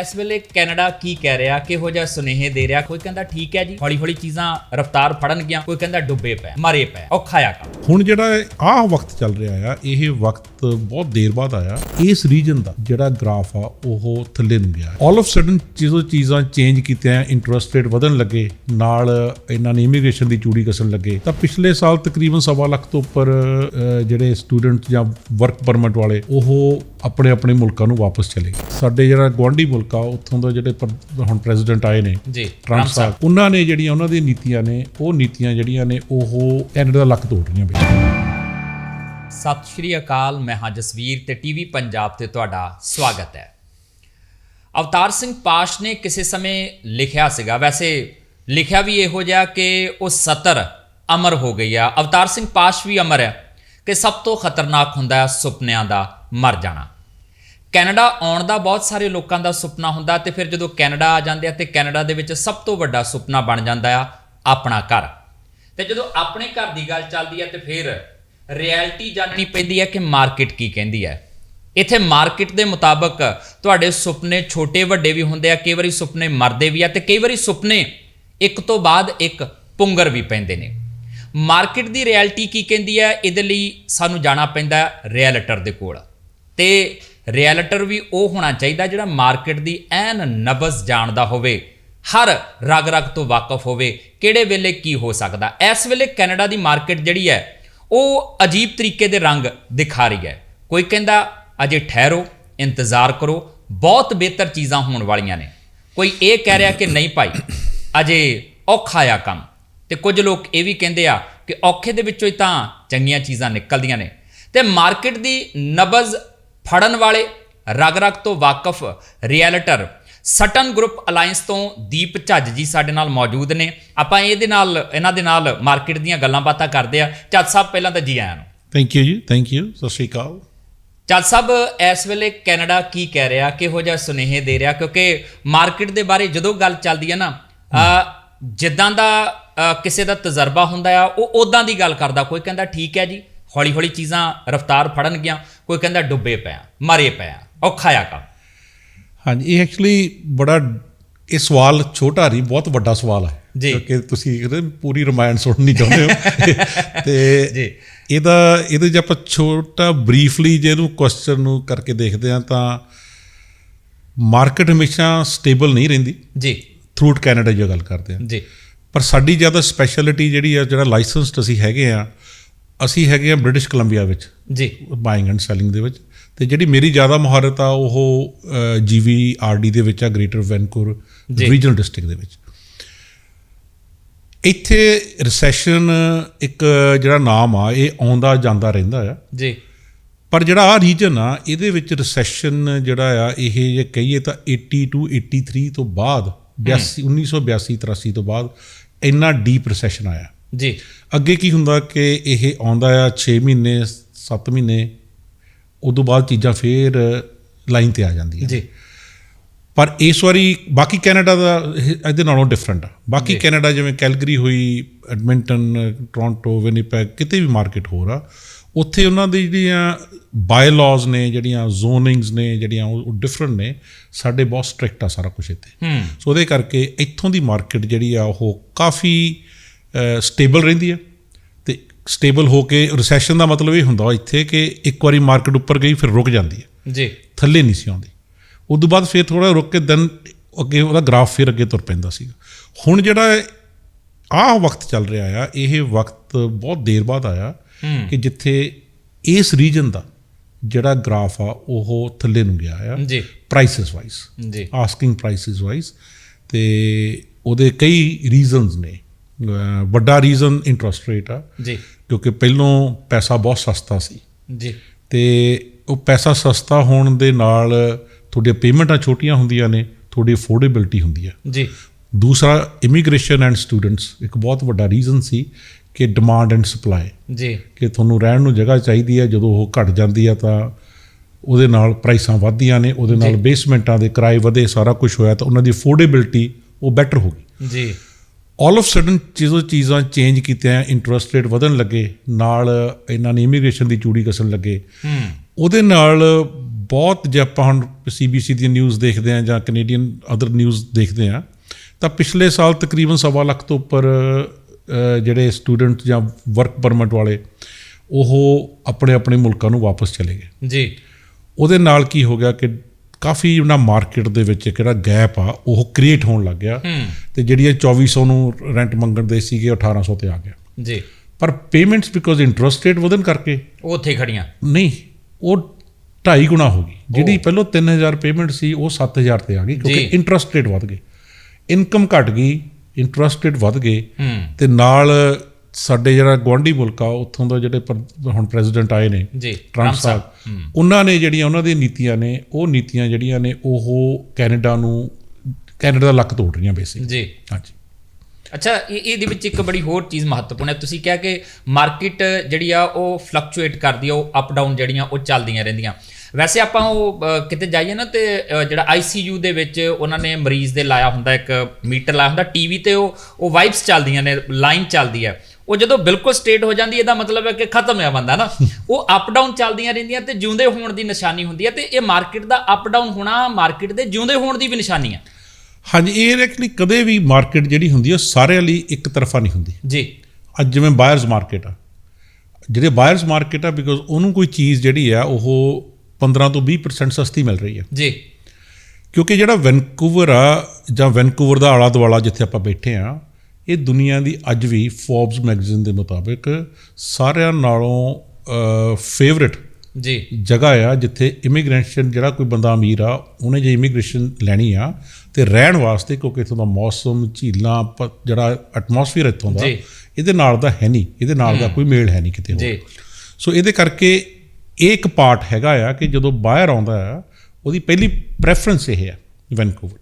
ਇਸ ਵੇਲੇ ਕੈਨੇਡਾ ਕੀ ਕਹਿ ਰਿਹਾ? ਕਿਹੋ ਜਿਹਾ ਸੁਨੇਹੇ ਦੇ ਰਿਹਾ? ਕੋਈ ਕਹਿੰਦਾ ਠੀਕ ਹੈ ਜੀ। ਹੌਲੀ ਹੌਲੀ ਚੀਜ਼ਾਂ ਰਫ਼ਤਾਰ ਫੜਨਗੀਆਂ। ਕੋਈ ਕਹਿੰਦਾ ਡੁੱਬੇ ਪਏ, ਮਰੇ ਪਏ, ਔਖਾ ਆ ਕੰਮ। ਹੁਣ ਜਿਹੜਾ ਆਹ ਵਕਤ ਚੱਲ ਰਿਹਾ ਆ, ਇਹ ਵਕਤ ਬਹੁਤ ਦੇਰ ਬਾਅਦ ਆਇਆ। ਇਸ ਰੀਜਨ ਦਾ ਜਿਹੜਾ ਗ੍ਰਾਫ ਆ, ਉਹ ਥੱਲੇ ਨੂੰ ਗਿਆ। ਆਲ ਆਫ ਸਡਨ ਜਦੋਂ ਚੀਜ਼ਾਂ ਚੇਂਜ ਕੀਤੀਆਂ ਇੰਟਰਸਟ ਰੇਟ ਵਧਣ ਲੱਗੇ, ਨਾਲ ਇਹਨਾਂ ਨੇ ਇਮੀਗ੍ਰੇਸ਼ਨ ਦੀ ਚੂੜੀ ਕਸਣ ਲੱਗੇ, ਤਾਂ ਪਿਛਲੇ ਸਾਲ ਤਕਰੀਬਨ ਸਵਾ ਲੱਖ ਤੋਂ ਉੱਪਰ ਜਿਹੜੇ ਸਟੂਡੈਂਟ ਜਾਂ ਵਰਕ ਪਰਮਿਟ ਵਾਲੇ, ਉਹ ਆਪਣੇ ਆਪਣੇ ਮੁਲਕਾਂ ਨੂੰ ਵਾਪਸ ਚਲੇ ਗਏ। ਸਾਡੇ ਜਿਹੜਾ ਗਵਾਂਢੀ ਮੁਲਕ ਆ ਉੱਥੋਂ ਦਾ ਜਿਹੜੇ ਹੁਣ ਪ੍ਰੈਜ਼ੀਡੈਂਟ ਆਏ ਨੇ ਜੀ ਟਰੰਪ ਸਾਹਿਬ। ਉਹਨਾਂ ਨੇ ਜਿਹੜੀਆਂ ਉਹਨਾਂ ਦੀਆਂ ਨੀਤੀਆਂ ਨੇ ਉਹ ਨੀਤੀਆਂ ਜਿਹੜੀਆਂ ਨੇ ਉਹ ਕੈਨੇਡਾ ਦਾ ਲੱਕ ਤੋੜ ਰਹੀਆਂ ਬਈ। ਸਤਿ ਸ਼੍ਰੀ ਅਕਾਲ ਮੈਂ ਹਾਂ ਜਸਵੀਰ ਤੇ ਟੀਵੀ ਪੰਜਾਬ ਤੇ ਤੁਹਾਡਾ ਸਵਾਗਤ ਹੈ। ਅਵਤਾਰ ਸਿੰਘ ਪਾਸ਼ ਨੇ ਕਿਸੇ ਸਮੇਂ ਲਿਖਿਆ ਸੀਗਾ ਵੈਸੇ ਲਿਖਿਆ ਵੀ ਇਹੋ ਜਿਹਾ ਕਿ ਉਹ ਸਤਰ ਅਮਰ ਹੋ ਗਈ ਆ। ਅਵਤਾਰ ਸਿੰਘ ਪਾਸ਼ ਵੀ ਅਮਰ ਹੈ ਕਿ ਸਭ ਤੋਂ ਖਤਰਨਾਕ ਹੁੰਦਾ ਹੈ ਸੁਪਨਿਆਂ ਦਾ ਮਰ ਜਾਣਾ। ਕੈਨੇਡਾ ਆਉਣ ਦਾ ਬਹੁਤ ਸਾਰੇ ਲੋਕਾਂ ਦਾ ਸੁਪਨਾ ਹੁੰਦਾ ਤੇ ਫਿਰ ਜਦੋਂ ਕੈਨੇਡਾ ਆ ਜਾਂਦੇ ਆ ਤੇ ਕੈਨੇਡਾ ਦੇ ਵਿੱਚ ਸਭ ਤੋਂ ਵੱਡਾ ਸੁਪਨਾ ਬਣ ਜਾਂਦਾ ਆ, ਆਪਣਾ ਘਰ। ਤੇ ਜਦੋਂ ਆਪਣੇ ਘਰ ਦੀ ਗੱਲ ਚੱਲਦੀ ਹੈ ਤੇ ਫਿਰ ਰਿਐਲਿਟੀ ਜਾਣਨੀ ਪੈਂਦੀ ਹੈ ਕਿ ਮਾਰਕੀਟ ਕੀ ਕਹਿੰਦੀ ਹੈ ਇੱਥੇ ਮਾਰਕੀਟ ਦੇ ਮੁਤਾਬਕ ਤੁਹਾਡੇ ਸੁਪਨੇ ਛੋਟੇ ਵੱਡੇ ਵੀ ਹੁੰਦੇ ਆ, ਕਈ ਵਾਰੀ ਸੁਪਨੇ ਮਰਦੇ ਵੀ ਆ ਤੇ ਕਈ ਵਾਰੀ ਸੁਪਨੇ ਇੱਕ ਤੋਂ ਬਾਅਦ ਇੱਕ ਪੁੰਗਰ ਵੀ ਪੈਂਦੇ ਨੇ। ਮਾਰਕੀਟ ਦੀ ਰਿਐਲਿਟੀ ਕੀ ਕਹਿੰਦੀ ਹੈ ਇਹਦੇ ਲਈ ਸਾਨੂੰ ਜਾਣਾ ਪੈਂਦਾ ਰਿਐਲਟਰ ਦੇ ਕੋਲ। ਤੇ ਰਿਐਲਟਰ ਵੀ ਉਹ ਹੋਣਾ ਚਾਹੀਦਾ ਜਿਹੜਾ ਮਾਰਕੀਟ ਦੀ ਐਨ ਨਬਜ਼ ਜਾਣਦਾ ਹੋਵੇ। ਹਰ ਰਗ ਰਗ ਤੋਂ ਵਾਕਿਫ ਹੋਵੇ, ਕਿਹੜੇ ਵੇਲੇ ਕੀ ਹੋ ਸਕਦਾ? ਇਸ ਵੇਲੇ ਕੈਨੇਡਾ ਦੀ ਮਾਰਕੀਟ ਜਿਹੜੀ ਹੈ, ਉਹ ਅਜੀਬ ਤਰੀਕੇ ਦੇ ਰੰਗ ਦਿਖਾ ਰਹੀ ਹੈ। ਕੋਈ ਕਹਿੰਦਾ, ਅਜੇ ਠਹਿਰੋ, ਇੰਤਜ਼ਾਰ ਕਰੋ, ਬਹੁਤ ਬਿਹਤਰ ਚੀਜ਼ਾਂ ਹੋਣ ਵਾਲੀਆਂ ਨੇ। ਕੋਈ ਇਹ ਕਹਿ ਰਿਹਾ ਕਿ ਨਹੀਂ ਭਾਈ, ਅਜੇ ਔਖਾ ਆ ਕੰਮ। ਤੇ ਕੁਝ ਲੋਕ ਇਹ ਵੀ ਕਹਿੰਦੇ ਆ ਕਿ ਔਖੇ ਦੇ ਵਿੱਚੋਂ ਹੀ ਤਾਂ ਚੰਗੀਆਂ ਚੀਜ਼ਾਂ ਨਿਕਲਦੀਆਂ ਨੇ। ਤੇ ਮਾਰਕੀਟ ਦੀ ਨਬਜ਼ ਫੜਨ ਵਾਲੇ ਰਗ ਰਗ ਤੋਂ ਵਾਕਿਫ ਰਿਐਲਿਟਰ ਸਟਨ ਗਰੁੱਪ ਅਲਾਈਅੰਸ ਤੋਂ ਦੀਪ ਝੱਜ ਜੀ ਸਾਡੇ ਨਾਲ ਮੌਜੂਦ ਨੇ। ਆਪਾਂ ਇਹਦੇ ਨਾਲ ਇਹਨਾਂ ਦੇ ਨਾਲ ਮਾਰਕੀਟ ਦੀਆਂ ਗੱਲਾਂ ਬਾਤਾਂ ਕਰਦੇ ਆ ਝੱਜ ਸਾਹਿਬ ਪਹਿਲਾਂ ਤਾਂ ਜੀ ਆਇਆਂ ਨੂੰ। Thank you ji thank you ਸਤਿ ਸ਼੍ਰੀ ਅਕਾਲ। ਚੱਲ ਸਾਹਿਬ ਇਸ ਵੇਲੇ ਕੈਨੇਡਾ ਕੀ ਕਹਿ ਰਿਹਾ ਕਿਹੋ ਜਿਹਾ ਸੁਨੇਹੇ ਦੇ ਰਿਹਾ? ਕਿਉਂਕਿ ਮਾਰਕੀਟ ਦੇ ਬਾਰੇ ਜਦੋਂ ਗੱਲ ਚੱਲਦੀ ਹੈ ਨਾ ਜਿੱਦਾਂ ਦਾ ਕਿਸੇ ਦਾ ਤਜਰਬਾ ਹੁੰਦਾ ਆ ਉਹ ਉਦਾਂ ਦੀ ਗੱਲ ਕਰਦਾ। ਕੋਈ ਕਹਿੰਦਾ ਠੀਕ ਹੈ ਜੀ? ਹੌਲੀ ਹੌਲੀ ਚੀਜ਼ਾਂ ਰਫ਼ਤਾਰ ਫੜਨਗੀਆਂ ਕੋਈ ਕਹਿੰਦਾ ਡੁੱਬੇ ਪਿਆ ਮਰੇ ਪਿਆ ਔਖਾ ਆ ਕੰਮ। ਹਾਂਜੀ ਇਹ ਐਕਚੁਅਲੀ ਬੜਾ ਇਹ ਸਵਾਲ ਛੋਟਾ ਨਹੀਂ ਬਹੁਤ ਵੱਡਾ ਸਵਾਲ ਹੈ ਜੀ। ਕਿਉਂਕਿ ਤੁਸੀਂ ਕਹਿੰਦੇ ਪੂਰੀ ਰਮਾਇਣ ਸੁਣਨੀ ਚਾਹੁੰਦੇ ਹੋ। ਤੇ ਜੀ। ਇਹਦਾ ਇਹਦੇ ਜੇ ਆਪਾਂ ਛੋਟਾ ਬਰੀਫਲੀ ਜੇ ਇਹਨੂੰ ਕੁਐਸਚਨ ਨੂੰ ਕਰਕੇ ਦੇਖਦੇ ਹਾਂ ਤਾਂ ਮਾਰਕੀਟ ਹਮੇਸ਼ਾ ਸਟੇਬਲ ਨਹੀਂ ਰਹਿੰਦੀ। ਜੀ। ਥਰੂਟ ਕੈਨੇਡਾ ਜੋ ਗੱਲ ਕਰਦੇ ਹਾਂ। ਜੀ। ਪਰ ਸਾਡੀ ਜ਼ਿਆਦਾ ਸਪੈਸ਼ਲਿਟੀ ਜਿਹੜੀ ਆ ਜਿਹੜਾ ਲਾਇਸੈਂਸਡ ਅਸੀਂ ਹੈਗੇ ਆ ਅਸੀਂ ਹੈਗੇ ਆ ਬ੍ਰਿਟਿਸ਼ ਕੋਲੰਬੀਆ ਵਿੱਚ ਜੀ। ਬਾਇੰਗ ਐਂਡ ਸੈਲਿੰਗ ਦੇ ਵਿੱਚ। ਤੇ ਜਿਹੜੀ ਮੇਰੀ ਜ਼ਿਆਦਾ ਮਹਾਰਤ ਆ ਉਹ ਜੀਵੀਆਰਡੀ ਦੇ ਵਿੱਚ ਆ ਗ੍ਰੇਟਰ ਵੈਨਕੂਵਰ। ਰੀਜਨਲ ਡਿਸਟ੍ਰਿਕਟ ਦੇ ਵਿੱਚ। ਇੱਥੇ ਰਿਸੈਸ਼ਨ ਇੱਕ ਜਿਹੜਾ ਨਾਮ ਆ ਇਹ ਆਉਂਦਾ ਜਾਂਦਾ ਰਹਿੰਦਾ ਆ। ਜੀ। ਪਰ ਜਿਹੜਾ ਆ ਰੀਜਨ ਆ ਇਹਦੇ ਵਿੱਚ ਰਿਸੈਸ਼ਨ ਜਿਹੜਾ ਆ ਇਹ ਜੇ ਕਹੀਏ ਤਾਂ 80 ਟੂ 83 ਤੋਂ ਬਾਅਦ 82 1982 83 ਤੋਂ ਬਾਅਦ ਇੰਨਾ ਡੀਪ ਰਿਸੈਸ਼ਨ ਆਇਆ। ਜੀ। ਅੱਗੇ ਕੀ ਹੁੰਦਾ ਕਿ ਇਹ ਆਉਂਦਾ ਆ 6 ਮਹੀਨੇ 7 ਮਹੀਨੇ ਉਦੋਂ ਬਾਅਦ ਚੀਜ਼ਾਂ ਫੇਰ ਲਾਈਨ ਤੇ ਆ ਜਾਂਦੀਆਂ। ਜੀ। ਪਰ ਇਸ ਵਾਰੀ ਬਾਕੀ ਕੈਨੇਡਾ ਦਾ ਇਹ- ਇਹਦੇ ਨਾਲੋਂ ਡਿਫਰੈਂਟ ਆ। ਬਾਕੀ ਕੈਨੇਡਾ ਜਿਵੇਂ ਕੈਲਗਰੀ ਹੋਈ ਐਡਮਿੰਟਨ ਟੋਰਾਂਟੋ ਵਿਨੀਪੈਗ ਕਿਤੇ ਵੀ ਮਾਰਕੀਟ ਹੋ ਰਾ ਉੱਥੇ ਉਹਨਾਂ ਦੀ ਜਿਹੜੀਆਂ ਬਾਈ ਲਾਜ਼ ਨੇ ਜਿਹੜੀਆਂ ਜ਼ੋਨਿੰਗਸ ਨੇ ਜਿਹੜੀਆਂ ਉਹ ਡਿਫਰੈਂਟ ਨੇ ਸਾਡੇ ਬਹੁਤ ਸਟ੍ਰਿਕਟ ਆ ਸਾਰਾ ਕੁਝ ਇੱਥੇ। ਸੋ ਉਹਦੇ ਕਰਕੇ ਇੱਥੋਂ ਦੀ ਮਾਰਕੀਟ ਜਿਹੜੀ ਆ ਉਹ ਕਾਫੀ ਸਟੇਬਲ ਰਹਿੰਦੀ ਆ ਤੇ ਸਟੇਬਲ ਹੋ ਕੇ ਰਿਸੈਸ਼ਨ ਦਾ ਮਤਲਬ ਇਹ ਹੁੰਦਾ ਇੱਥੇ ਕਿ ਇੱਕ ਵਾਰੀ ਮਾਰਕੀਟ ਉੱਪਰ ਗਈ ਫਿਰ ਰੁਕ ਜਾਂਦੀ ਹੈ। ਜੀ। ਥੱਲੇ ਨਹੀਂ ਸੀ ਆਉਂਦੀ। ਉਦੋਂ ਬਾਅਦ ਫਿਰ ਥੋੜਾ ਰੁਕ ਕੇ ਦੈਨ ਅੱਗੇ ਉਹਦਾ ਗ੍ਰਾਫ ਫਿਰ ਅੱਗੇ ਤੁਰ ਪੈਂਦਾ ਸੀ। ਹੁਣ ਜਿਹੜਾ ਆਹ ਵਕਤ ਚੱਲ ਰਿਹਾ ਆ ਇਹ ਵਕਤ ਬਹੁਤ ਦੇਰ ਬਾਅਦ ਆਇਆ ਕਿ ਜਿੱਥੇ ਇਸ ਰੀਜਨ ਦਾ ਜਿਹੜਾ ਗ੍ਰਾਫ ਆ ਉਹ ਥੱਲੇ ਨੂੰ ਗਿਆ ਆ। ਜੀ। ਪ੍ਰਾਈਸਸ ਵਾਈਜ਼ ਜੀ। ਆਸਕਿੰਗ ਪ੍ਰਾਈਸਸ ਵਾਈਜ਼ ਤੇ ਉਹਦੇ ਕਈ ਰੀਜ਼ਨਸ ਨੇ। ਵੱਡਾ ਰੀਜ਼ਨ ਇੰਟਰਸਟ ਰੇਟ ਆ ਜੀ। ਕਿਉਂਕਿ ਪਹਿਲੋਂ ਪੈਸਾ ਬਹੁਤ ਸਸਤਾ ਸੀ। ਜੀ। ਤੇ ਉਹ ਪੈਸਾ ਸਸਤਾ ਹੋਣ ਦੇ ਨਾਲ ਤੁਹਾਡੀਆਂ ਪੇਮੈਂਟਾਂ ਛੋਟੀਆਂ ਹੁੰਦੀਆਂ ਨੇ ਤੁਹਾਡੀ ਅਫੋਰਡੇਬਿਲਟੀ ਹੁੰਦੀ ਹੈ ਜੀ। ਦੂਸਰਾ ਇਮੀਗ੍ਰੇਸ਼ਨ ਐਂਡ ਸਟੂਡੈਂਟਸ ਇੱਕ ਬਹੁਤ ਵੱਡਾ ਰੀਜ਼ਨ ਸੀ ਕਿ ਡਿਮਾਂਡ ਐਂਡ ਸਪਲਾਈ ਜੀ। ਕਿ ਤੁਹਾਨੂੰ ਰਹਿਣ ਨੂੰ ਜਗ੍ਹਾ ਚਾਹੀਦੀ ਹੈ ਜਦੋਂ ਉਹ ਘਟ ਜਾਂਦੀ ਹੈ ਤਾਂ ਉਹਦੇ ਨਾਲ ਪ੍ਰਾਈਸਾਂ ਵੱਧਦੀਆਂ ਨੇ ਉਹਦੇ ਨਾਲ ਬੇਸਮੈਂਟਾਂ ਦੇ ਕਿਰਾਏ ਵਧੇ ਸਾਰਾ ਕੁਝ ਹੋਇਆ ਤਾਂ ਉਹਨਾਂ ਦੀ ਅਫੋਰਡੇਬਿਲਟੀ ਉਹ ਬੈਟਰ ਹੋ ਗਈ। ਜੀ। ਆਲ ਆਫ ਸਡਨ ਚੀਜ਼ੋ ਚੀਜ਼ਾਂ ਚੇਂਜ ਕੀਤੀਆਂ ਇੰਟਰਸਟ ਰੇਟ ਵਧਣ ਲੱਗੇ ਨਾਲ ਇਹਨਾਂ ਨੇ ਇਮੀਗ੍ਰੇਸ਼ਨ ਦੀ ਚੂੜੀ ਕਸਣ ਲੱਗੇ ਹੂੰ। ਉਹਦੇ ਨਾਲ ਬਹੁਤ ਜੇ ਆਪਾਂ ਹੁਣ ਸੀਬੀਸੀ ਦੀ ਨਿਊਜ਼ ਦੇਖਦੇ ਆ ਜਾਂ ਕੈਨੇਡੀਅਨ ਅਦਰ ਨਿਊਜ਼ ਦੇਖਦੇ ਆ ਤਾਂ ਪਿਛਲੇ ਸਾਲ ਤਕਰੀਬਨ ਸਵਾ ਲੱਖ ਤੋਂ ਉੱਪਰ ਜਿਹੜੇ ਸਟੂਡੈਂਟ ਜਾਂ ਵਰਕ ਪਰਮਿਟ ਵਾਲੇ ਉਹ ਆਪਣੇ ਆਪਣੇ ਮੁਲਕਾਂ ਨੂੰ ਵਾਪਸ ਚਲੇ ਗਏ। ਜੀ। ਉਹਦੇ ਨਾਲ ਕੀ ਹੋ ਗਿਆ ਕਿ ਕਾਫੀ ਉਹਨਾਂ ਮਾਰਕੀਟ ਦੇ ਵਿੱਚ ਇੱਕ ਜਿਹੜਾ ਗੈਪ ਆ ਉਹ ਕ੍ਰੀਏਟ ਹੋਣ ਲੱਗ ਗਿਆ। ਤੇ ਜਿਹੜੀਆਂ 2400 ਨੂੰ ਰੈਂਟ ਮੰਗਣ ਦੇ ਸੀਗੇ ਉਹ 1800 ਤੇ ਆ ਗਿਆ। ਜੀ। ਪਰ ਪੇਮੈਂਟਸ ਬਿਕੋਜ਼ ਇੰਟਰਸਟ ਰੇਟ ਵਧਣ ਕਰਕੇ ਉਹ ਉੱਥੇ ਖੜੀਆਂ। ਨਹੀਂ ਉਹ ਢਾਈ ਗੁਣਾ ਹੋ ਗਈ। ਜਿਹੜੀ ਪਹਿਲਾਂ 3000 ਪੇਮੈਂਟ ਸੀ ਉਹ 7000 ਤੇ ਆ ਗਈ ਕਿਉਂਕਿ। ਇੰਟਰਸਟ ਰੇਟ ਵਧ ਗਏ। ਇਨਕਮ ਘਟ ਗਈ ਇੰਟਰਸਟ ਰੇਟ ਵਧ ਗਏ। ਤੇ ਨਾਲ ਸਾਡੇ ਜਿਹੜਾ ਗਵਾਂਢੀ ਮੁਲਕ ਆ ਉੱਥੋਂ ਦਾ ਜਿਹੜੇ ਹੁਣ ਪ੍ਰੈਜ਼ੀਡੈਂਟ ਆਏ ਨੇ ਜੀ ਟਰੰਪ ਸਾਹਿਬ ਉਹਨਾਂ ਨੇ ਜਿਹੜੀਆਂ ਉਹਨਾਂ ਦੀਆਂ ਨੀਤੀਆਂ ਨੇ ਉਹ ਨੀਤੀਆਂ ਜਿਹੜੀਆਂ ਨੇ ਉਹ ਕੈਨੇਡਾ ਨੂੰ ਕੈਨੇਡਾ ਦਾ ਲੱਕ ਤੋੜ ਰਹੀਆਂ ਬੇਸਿਕ ਜੀ। ਹਾਂਜੀ। ਅੱਛਾ ਇਹ ਇਹਦੇ ਵਿੱਚ ਇੱਕ ਬੜੀ ਹੋਰ ਚੀਜ਼ ਮਹੱਤਵਪੂਰਨ ਹੈ। ਤੁਸੀਂ ਕਿਹਾ ਕਿ ਮਾਰਕੀਟ ਜਿਹੜੀ ਆ ਉਹ ਫਲਕਚੁਏਟ ਕਰਦੀ ਆ ਉਹ ਅਪ ਡਾਊਨ ਜਿਹੜੀਆਂ ਉਹ ਚੱਲਦੀਆਂ ਰਹਿੰਦੀਆਂ। ਵੈਸੇ ਆਪਾਂ ਉਹ ਕਿਤੇ ਜਾਈਏ ਨਾ ਤੇ ਜਿਹੜਾ ਆਈਸੀਯੂ ਦੇ ਵਿੱਚ ਉਹਨਾਂ ਨੇ ਮਰੀਜ਼ ਦੇ ਲਾਇਆ ਹੁੰਦਾ ਇੱਕ ਮੀਟਰ ਲਾਇਆ ਹੁੰਦਾ ਟੀਵੀ ਤੇ ਉਹ ਉਹ ਵਾਈਬਸ ਚੱਲਦੀਆਂ ਨੇ ਲਾਈਨ ਚੱਲਦੀ ਹੈ। ਉਹ ਜਦੋਂ ਬਿਲਕੁਲ ਸਟੇਟ ਹੋ ਜਾਂਦੀ ਇਹਦਾ ਮਤਲਬ ਹੈ ਕਿ ਖਤਮ ਹੈ ਬੰਦਾ ਨਾ। ਉਹ ਅਪ ਡਾਊਨ ਚੱਲਦੀਆਂ ਰਹਿੰਦੀਆਂ ਤੇ ਜਿਉਂਦੇ ਹੋਣ ਦੀ ਨਿਸ਼ਾਨੀ ਹੁੰਦੀ ਹੈ ਤੇ ਇਹ ਮਾਰਕੀਟ ਦਾ ਅਪ ਡਾਊਨ ਹੋਣਾ ਮਾਰਕੀਟ ਦੇ ਜਿਉਂਦੇ ਹੋਣ ਦੀ ਵੀ ਨਿਸ਼ਾਨੀ ਹੈ ਹਾਂਜੀ ਇਹ ਐਕਚੁਅਲੀ ਕਦੇ ਵੀ ਮਾਰਕੀਟ ਜਿਹੜੀ ਹੁੰਦੀ ਹੈ ਉਹ ਸਾਰਿਆਂ ਲਈ ਇੱਕ ਤਰਫਾ ਨਹੀਂ ਹੁੰਦੀ। ਜੀ। ਅੱਜ ਜਿਵੇਂ ਬਾਇਰਸ ਮਾਰਕੀਟ ਆ। ਜਿਹੜੇ ਬਾਇਰਸ ਮਾਰਕੀਟ ਆ ਬਿਕੋਜ਼ ਉਹਨੂੰ ਕੋਈ ਚੀਜ਼ ਜਿਹੜੀ ਆ ਉਹ 15 ਤੋਂ 20% ਸਸਤੀ ਮਿਲ ਰਹੀ ਹੈ ਜੀ। ਕਿਉਂਕਿ ਜਿਹੜਾ ਵੈਨਕੂਵਰ ਆ ਜਾਂ ਵੈਨਕੂਵਰ ਦਾ ਆਲਾ ਦੁਆਲਾ ਜਿੱਥੇ ਆਪਾਂ ਬੈਠੇ ਆ ਇਹ ਦੁਨੀਆ ਦੀ ਅੱਜ ਵੀ ਫੋਰਬਸ ਮੈਗਜ਼ੀਨ ਦੇ ਮੁਤਾਬਿਕ ਸਾਰਿਆਂ ਨਾਲੋਂ ਫੇਵਰਿਟ ਜੀ। ਜਗ੍ਹਾ ਆ ਜਿੱਥੇ ਇਮੀਗ੍ਰੇਸ਼ਨ ਜਿਹੜਾ ਕੋਈ ਬੰਦਾ ਅਮੀਰ ਆ ਉਹਨੇ ਜੇ ਇਮੀਗ੍ਰੇਸ਼ਨ ਲੈਣੀ ਆ ਤੇ ਰਹਿਣ ਵਾਸਤੇ ਕਿਉਂਕਿ ਇੱਥੋਂ ਦਾ ਮੌਸਮ ਝੀਲਾਂ ਜਿਹੜਾ ਐਟਮੋਸਫੀਅਰ ਇੱਥੋਂ ਦਾ। ਇਹਦੇ ਨਾਲ ਦਾ ਹੈ ਨਹੀਂ ਇਹਦੇ ਨਾਲ ਦਾ ਕੋਈ ਮੇਲ ਹੈ ਨਹੀਂ ਕਿਤੇ ਹੋਰ। ਸੋ ਇਹਦੇ ਕਰਕੇ ਇਹ ਇੱਕ ਪਾਰਟ ਹੈਗਾ ਆ ਕਿ ਜਦੋਂ ਬਾਹਰ ਆਉਂਦਾ ਆ ਉਹਦੀ ਪਹਿਲੀ ਪ੍ਰੈਫਰੈਂਸ ਇਹ ਆ ਵੈਨਕੂਵਰ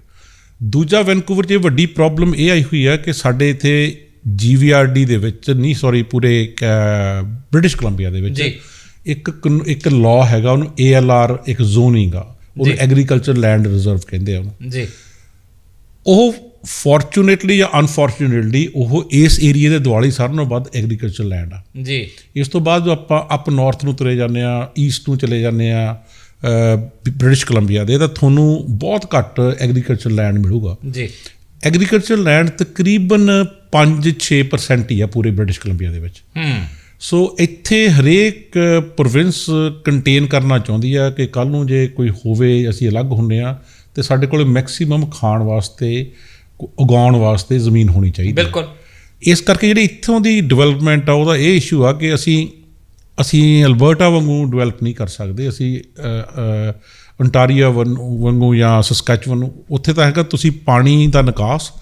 ਦੂਜਾ ਵੈਨਕੂਵਰ 'ਚ ਵੱਡੀ ਪ੍ਰੋਬਲਮ ਇਹ ਆਈ ਹੋਈ ਆ ਕਿ ਸਾਡੇ ਇੱਥੇ ਜੀਵੀਆਰਡੀ ਦੇ ਵਿੱਚ ਨਹੀਂ ਸੌਰੀ ਪੂਰੇ ਬ੍ਰਿਟਿਸ਼ ਕੋਲੰਬੀਆ ਦੇ ਵਿੱਚ। ਇੱਕ ਇੱਕ ਲਾਅ ਹੈਗਾ ਉਹਨੂੰ ਏਐਲਆਰ ਇੱਕ ਜ਼ੋਨਿੰਗ ਆ ਉਹਨੂੰ ਜੀ। ਐਗਰੀਕਲਚਰ ਲੈਂਡ ਰਿਜ਼ਰਵ ਕਹਿੰਦੇ ਆ ਉਹਨੂੰ ਜੀ ਉਹ ਫੋਰਚੂਨੇਟਲੀ ਜਾਂ ਅਨਫੋਰਚੂਨੇਟਲੀ ਉਹ ਇਸ ਏਰੀਆ ਦੇ ਦੁਆਲੇ ਸਾਰਿਆਂ ਨਾਲੋਂ ਵੱਧ ਐਗਰੀਕਲਚਰ ਲੈਂਡ ਆ ਜੀ ਇਸ ਤੋਂ ਬਾਅਦ ਜੋ ਆਪਾਂ ਅਪ ਨਾਰਥ ਨੂੰ ਤੁਰੇ ਜਾਂਦੇ ਆ ਈਸਟ ਨੂੰ ਚਲੇ ਜਾਂਦੇ ਆ ਬ੍ਰਿਟਿਸ਼ ਕੋਲੰਬੀਆ ਦੇ ਤਾਂ ਤੁਹਾਨੂੰ ਬਹੁਤ ਘੱਟ ਐਗਰੀਕਲਚਰ ਲੈਂਡ ਮਿਲੂਗਾ। ਜੀ। ਐਗਰੀਕਲਚਰ ਲੈਂਡ ਤਕਰੀਬਨ 5-6% ਹੀ ਆ ਪੂਰੇ ਬ੍ਰਿਟਿਸ਼ ਕੋਲੰਬੀਆ ਦੇ ਵਿੱਚ। ਹੂੰ। ਸੋ ਇੱਥੇ ਹਰੇਕ ਪ੍ਰੋਵਿੰਸ ਕੰਟੇਨ ਕਰਨਾ ਚਾਹੁੰਦੀ ਆ ਕਿ ਕੱਲ ਨੂੰ ਜੇ ਕੋਈ ਹੋਵੇ ਅਸੀਂ ਅਲੱਗ ਹੁੰਨੇ ਆ ਤੇ ਸਾਡੇ ਕੋਲ ਮੈਕਸਿਮਮ ਖਾਣ ਵਾਸਤੇ ਉਗਾਉਣ ਵਾਸਤੇ ਜ਼ਮੀਨ ਹੋਣੀ ਚਾਹੀਦੀ। ਬਿਲਕੁਲ। ਇਸ ਕਰਕੇ ਜਿਹੜੀ ਇੱਥੋਂ ਦੀ ਡਿਵੈਲਪਮੈਂਟ ਆ ਉਹਦਾ ਇਹ ਇਸ਼ੂ ਆ ਕਿ ਅਸੀਂ ਅਸੀਂ ਅਲਬਰਟਾ ਵਾਂਗੂ ਡਿਵੈਲਪ ਨਹੀਂ ਕਰ ਸਕਦੇ ਅਸੀਂ ਅੰਟਾਰੀਆ ਵਾਂਗੂ ਜਾਂ ਸਸਕੈਚੁਅਨ ਨੂੰ ਉੱਥੇ ਤਾਂ ਹੈਗਾ ਤੁਸੀਂ ਪਾਣੀ ਦਾ ਨਿਕਾਸ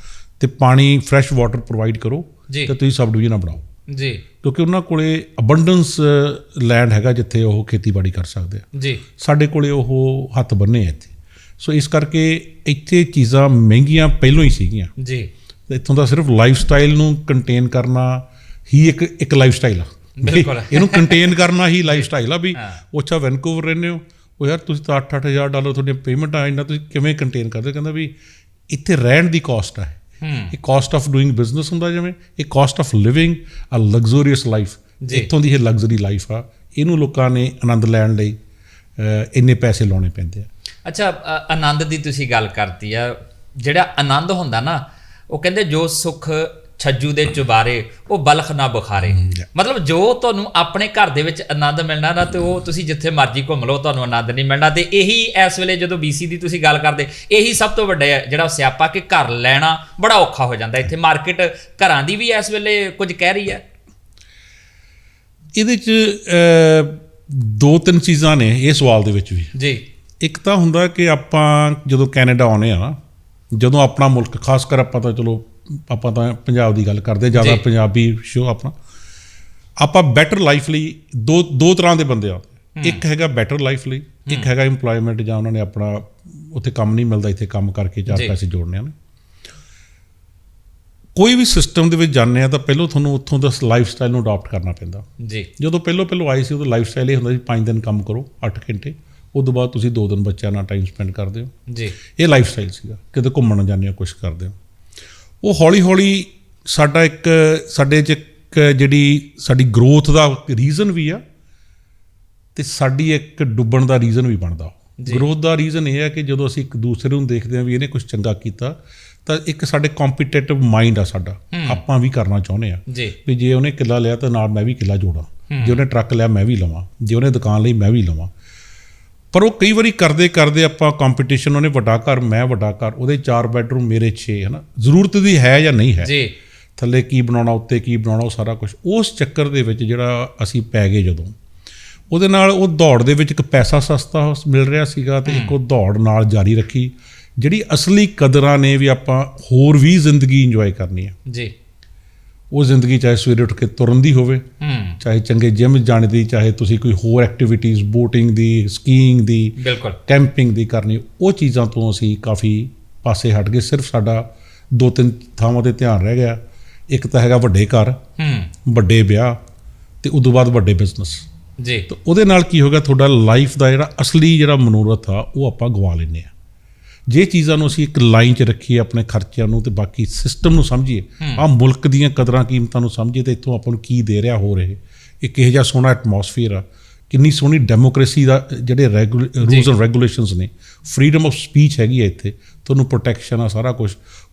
ਤੇ ਪਾਣੀ ਫਰੈਸ਼ ਵਾਟਰ ਪ੍ਰੋਵਾਈਡ ਕਰੋ। ਤੇ ਤੁਸੀਂ ਸਬ ਡਿਵੀਜ਼ਨਾਂ ਬਣਾਓ। ਜੀ। ਕਿਉਂਕਿ ਉਹਨਾਂ ਕੋਲੇ ਅਬੰਡੈਂਸ ਲੈਂਡ ਹੈਗਾ ਜਿੱਥੇ ਉਹ ਖੇਤੀਬਾੜੀ ਕਰ ਸਕਦੇ ਆ। ਜੀ। ਸਾਡੇ ਕੋਲੇ ਉਹ ਹੱਥ ਬੰਨੇ ਆ ਇੱਥੇ। ਸੋ ਇਸ ਕਰਕੇ ਇੱਥੇ ਚੀਜ਼ਾਂ ਮਹਿੰਗੀਆਂ ਪਹਿਲਾਂ ਹੀ ਸੀਗੀਆਂ। ਜੀ। ਇੱਥੋਂ ਦਾ ਸਿਰਫ ਲਾਈਫ ਸਟਾਈਲ ਨੂੰ ਕੰਟੇਨ ਕਰਨਾ ਹੀ ਇੱਕ ਇੱਕ ਲਾਈਫ ਸਟਾਈਲ ਆ। ਬਿਲਕੁਲ। ਇਹਨੂੰ ਕੰਟੇਨ ਕਰਨਾ ਹੀ ਲਾਈਫ ਸਟਾਈਲ ਆ ਵੀ। ਉਹ ਅੱਛਾ ਵੈਨਕੂਵਰ ਰਹਿੰਦੇ ਹੋ ਉਹ ਯਾਰ ਤੁਸੀਂ ਤਾਂ 8-8000 ਡਾਲਰ ਤੁਹਾਡੀ ਪੇਮੈਂਟ ਆ ਇਹਨਾਂ ਤੁਸੀਂ ਕਿਵੇਂ ਕੰਟੇਨ ਕਰਦੇ? ਕਹਿੰਦਾ ਵੀ ਇੱਥੇ ਰਹਿਣ ਦੀ ਕਾਸਟ ਹੈ। ਇਹ ਕਾਸਟ ਆਫ ਡੂਇੰਗ ਬਿਜ਼ਨਸ ਹੁੰਦਾ ਜਿਵੇਂ ਇਹ cost of living a luxurious life. ਇੱਥੋਂ ਦੀ ਇਹ ਲਗਜ਼ਰੀ ਲਾਈਫ ਆ। ਇਹਨੂੰ ਲੋਕਾਂ ਨੇ ਆਨੰਦ ਲੈਣ ਲਈ ਇੰਨੇ ਪੈਸੇ ਲਾਉਣੇ ਪੈਂਦੇ ਆ। ਅੱਛਾ ਆਨੰਦ ਦੀ ਤੁਸੀਂ ਗੱਲ ਕਰਤੀ ਆ ਜਿਹੜਾ ਆਨੰਦ ਹੁੰਦਾ ਨਾ ਉਹ ਕਹਿੰਦੇ ਜੋ ਸੁਖ ਛੱਜੂ ਦੇ ਚੁਬਾਰੇ ਉਹ ਬਲਖ ਨਾ ਬੁਖਾਰੇ। ਮਤਲਬ ਜੋ ਤੁਹਾਨੂੰ ਆਪਣੇ ਘਰ ਦੇ ਵਿੱਚ ਆਨੰਦ ਮਿਲਣਾ ਨਾ ਤੇ ਉਹ ਤੁਸੀਂ ਜਿੱਥੇ ਮਰਜ਼ੀ ਘੁੰਮ ਲਓ ਤੁਹਾਨੂੰ ਆਨੰਦ ਨਹੀਂ ਮਿਲਣਾ। ਤੇ ਇਹੀ ਇਸ ਵੇਲੇ ਜਦੋਂ BC ਦੀ ਤੁਸੀਂ ਗੱਲ ਕਰਦੇ ਇਹੀ ਸਭ ਤੋਂ ਵੱਡਾ ਜਿਹੜਾ ਸਿਆਪਾ ਕਿ ਘਰ ਲੈਣਾ ਬੜਾ ਔਖਾ ਹੋ ਜਾਂਦਾ। ਇੱਥੇ ਮਾਰਕੀਟ ਘਰਾਂ ਦੀ ਵੀ ਇਸ ਵੇਲੇ ਕੁਝ ਕਹਿ ਰਹੀ ਹੈ। ਇਹਦੇ ਚ ਦੋ ਤਿੰਨ ਚੀਜ਼ਾਂ ਨੇ ਇਹ ਸਵਾਲ ਦੇ ਵਿੱਚ ਵੀ। ਜੀ। ਇੱਕ ਤਾਂ ਹੁੰਦਾ ਕਿ ਆਪਾਂ ਜਦੋਂ ਕੈਨੇਡਾ ਆਉਨੇ ਆ ਨਾ ਜਦੋਂ ਆਪਣਾ ਮੁਲਕ ਖਾਸ ਕਰ ਆਪਾਂ ਤਾਂ ਚਲੋ ਆਪਾਂ ਤਾਂ ਪੰਜਾਬ ਦੀ ਗੱਲ ਕਰਦੇ ਜ਼ਿਆਦਾ। ਪੰਜਾਬੀ ਸ਼ੋ ਆਪਣਾ। ਆਪਾਂ ਬੈਟਰ ਲਾਈਫ ਲਈ ਦੋ ਦੋ ਤਰ੍ਹਾਂ ਦੇ ਬੰਦੇ ਆ। ਇੱਕ ਹੈਗਾ ਬੈਟਰ ਲਾਈਫ ਲਈ ਇੱਕ ਹੈਗਾ EMPLOYMENT ਜਾਂ ਉਹਨਾਂ ਨੇ ਆਪਣਾ ਉੱਥੇ ਕੰਮ ਨਹੀਂ ਮਿਲਦਾ ਇੱਥੇ ਕੰਮ ਕਰਕੇ ਚਾਰ। ਪੈਸੇ ਜੋੜਨੇ ਆ ਨੇ ਕੋਈ ਵੀ ਸਿਸਟਮ ਦੇ ਵਿੱਚ ਜਾਂਦੇ ਆ ਤਾਂ ਪਹਿਲਾਂ ਤੁਹਾਨੂੰ ਉੱਥੋਂ ਦਾ ਲਾਈਫ ਸਟਾਈਲ ਨੂੰ ਅਡਾਪਟ ਕਰਨਾ ਪੈਂਦਾ। ਜੀ। ਜਦੋਂ ਪਹਿਲੋਂ ਪਹਿਲੋਂ ਆਏ ਸੀ ਉਦੋਂ ਲਾਈਫ ਸਟਾਈਲ ਇਹ ਹੁੰਦਾ ਸੀ 5 ਦਿਨ ਕੰਮ ਕਰੋ 8 ਘੰਟੇ ਉਸ ਤੋਂ ਬਾਅਦ ਤੁਸੀਂ 2 ਦਿਨ ਬੱਚਿਆਂ ਨਾਲ ਟਾਈਮ ਸਪੈਂਡ ਕਰਦੇ ਹੋ। ਜੀ। ਇਹ ਲਾਈਫ ਸਟਾਈਲ ਸੀਗਾ। ਕਿਤੇ ਘੁੰਮਣ ਜਾਂਦੇ ਹੋ ਕੁਝ ਕਰਦੇ ਹੋ। ਉਹ ਹੌਲੀ ਹੌਲੀ ਸਾਡਾ ਇੱਕ ਸਾਡੇ ਚ ਇੱਕ ਜਿਹੜੀ ਸਾਡੀ ਗਰੋਥ ਦਾ ਰੀਜ਼ਨ ਵੀ ਆ ਤੇ ਸਾਡੀ ਇੱਕ ਡੁੱਬਣ ਦਾ ਰੀਜ਼ਨ ਵੀ ਬਣਦਾ। ਗਰੋਥ ਦਾ ਰੀਜ਼ਨ ਇਹ ਹੈ ਕਿ ਜਦੋਂ ਅਸੀਂ ਇੱਕ ਦੂਸਰੇ ਨੂੰ ਦੇਖਦੇ ਹਾਂ ਵੀ ਇਹਨੇ ਕੁਝ ਚੰਗਾ ਕੀਤਾ ਤਾਂ ਇੱਕ ਸਾਡੇ ਕੰਪੀਟੀਟਿਵ ਮਾਈਂਡ ਆ ਸਾਡਾ। ਆਪਾਂ ਵੀ ਕਰਨਾ ਚਾਹੁੰਦੇ ਆ ਵੀ ਜੇ ਉਹਨੇ ਕਿੱਲਾ ਲਿਆ ਤਾਂ ਨਾਲ ਮੈਂ ਵੀ ਕਿੱਲਾ ਜੋੜਾਂ। ਜੇ ਉਹਨੇ ਟਰੱਕ ਲਿਆ ਮੈਂ ਵੀ ਲਵਾਂ। ਜੇ ਉਹਨੇ ਦੁਕਾਨ ਲਈ ਮੈਂ ਵੀ ਲਵਾਂ। ਪਰ ਉਹ ਕਈ ਵਾਰੀ ਕਰਦੇ ਕਰਦੇ ਆਪਾਂ ਕੰਪੀਟੀਸ਼ਨ ਉਹਨੇ ਵੱਡਾ ਘਰ ਮੈਂ ਵੱਡਾ ਘਰ ਉਹਦੇ ਚਾਰ ਬੈਡਰੂਮ ਮੇਰੇ 6 ਹਨਾ? ਜ਼ਰੂਰਤ ਦੀ ਹੈ ਜਾਂ ਨਹੀਂ ਹੈ? ਜੀ। ਥੱਲੇ ਕੀ ਬਣਾਉਣਾ ਉੱਤੇ ਕੀ ਬਣਾਉਣਾ ਉਹ ਸਾਰਾ ਕੁਝ ਉਸ ਚੱਕਰ ਦੇ ਵਿੱਚ ਜਿਹੜਾ ਅਸੀਂ ਪੈ ਗਏ ਜਦੋਂ ਉਹਦੇ ਨਾਲ ਉਹ ਦੌੜ ਦੇ ਵਿੱਚ ਇੱਕ ਪੈਸਾ ਸਸਤਾ ਮਿਲ ਰਿਹਾ ਸੀਗਾ ਤੇ ਇੱਕ ਉਹ ਦੌੜ ਨਾਲ ਜਾਰੀ ਰੱਖੀ ਜਿਹੜੀ ਅਸਲੀ ਕਦਰਾਂ ਨੇ ਵੀ ਆਪਾਂ ਹੋਰ ਵੀ ਜ਼ਿੰਦਗੀ ਇੰਜੋਏ ਕਰਨੀ ਹੈ। ਜੀ। ਉਹ ਜ਼ਿੰਦਗੀ ਚਾਹੇ ਸਵੇਰੇ ਉੱਠ ਕੇ ਤੁਰਨ ਦੀ ਹੋਵੇ ਚਾਹੇ ਚੰਗੇ ਜਿਮ ਜਾਣ ਦੀ ਚਾਹੇ ਤੁਸੀਂ ਕੋਈ ਹੋਰ ਐਕਟੀਵਿਟੀਜ਼ ਬੋਟਿੰਗ ਦੀ ਸਕੀਇੰਗ ਦੀ ਬਿਲਕੁਲ। ਕੈਂਪਿੰਗ ਦੀ ਕਰਨੀ ਉਹ ਚੀਜ਼ਾਂ ਤੋਂ ਅਸੀਂ ਕਾਫੀ ਪਾਸੇ ਹਟ ਗਏ। ਸਿਰਫ ਸਾਡਾ ਦੋ ਤਿੰਨ ਥਾਵਾਂ ਤੇ ਧਿਆਨ ਰਹਿ ਗਿਆ। ਇੱਕ ਤਾਂ ਹੈਗਾ ਵੱਡੇ ਘਰ ਹੂੰ। ਵੱਡੇ ਵਿਆਹ ਤੇ ਉਦੋਂ ਬਾਅਦ ਵੱਡੇ ਬਿਜ਼ਨਸ ਜੀ। ਤੇ ਉਹਦੇ ਨਾਲ ਕੀ ਹੋ ਗਿਆ? ਤੁਹਾਡਾ ਲਾਈਫ ਦਾ ਜਿਹੜਾ ਅਸਲੀ ਜਿਹੜਾ ਮਨੋਰਥ ਆ ਉਹ ਆਪਾਂ ਗਵਾ ਲੈਂਦੇ ਆ। ਜੇ ਚੀਜ਼ਾਂ ਨੂੰ ਅਸੀਂ ਇੱਕ ਲਾਈਨ 'ਚ ਰੱਖੀਏ ਆਪਣੇ ਖਰਚਿਆਂ ਨੂੰ ਤੇ ਬਾਕੀ ਸਿਸਟਮ ਨੂੰ ਸਮਝੀਏ ਆ ਮੁਲਕ ਦੀਆਂ ਕਦਰਾਂ ਕੀਮਤਾਂ ਨੂੰ ਸਮਝੀਏ ਤੇ ਇੱਥੋਂ ਆਪਾਂ ਨੂੰ ਕੀ ਦੇ ਰਿਹਾ ਹੋ ਰਹੇ। ਇਹੋ ਜਿਹਾ ਸੋਹਣਾ ਐਟਮੋਸਫੀਅਰ ਆ। ਕਿੰਨੀ ਸੋਹਣੀ ਡੈਮੋਕ੍ਰੇਸੀ ਦਾ ਜਿਹੜੇ ਰੂਲਸ ਐਂਡ ਰੈਗੂਲੇਸ਼ਨਸ ਨੇ ਫਰੀडम ਆਫ ਸਪੀਚ ਹੈਗੀ ਹੈ ਇੱਥੇ ਤੁਹਾਨੂੰ ਪ੍ਰੋਟੈਕਸ਼ਨ ਆ ਸਾਰਾ ਕੁਝ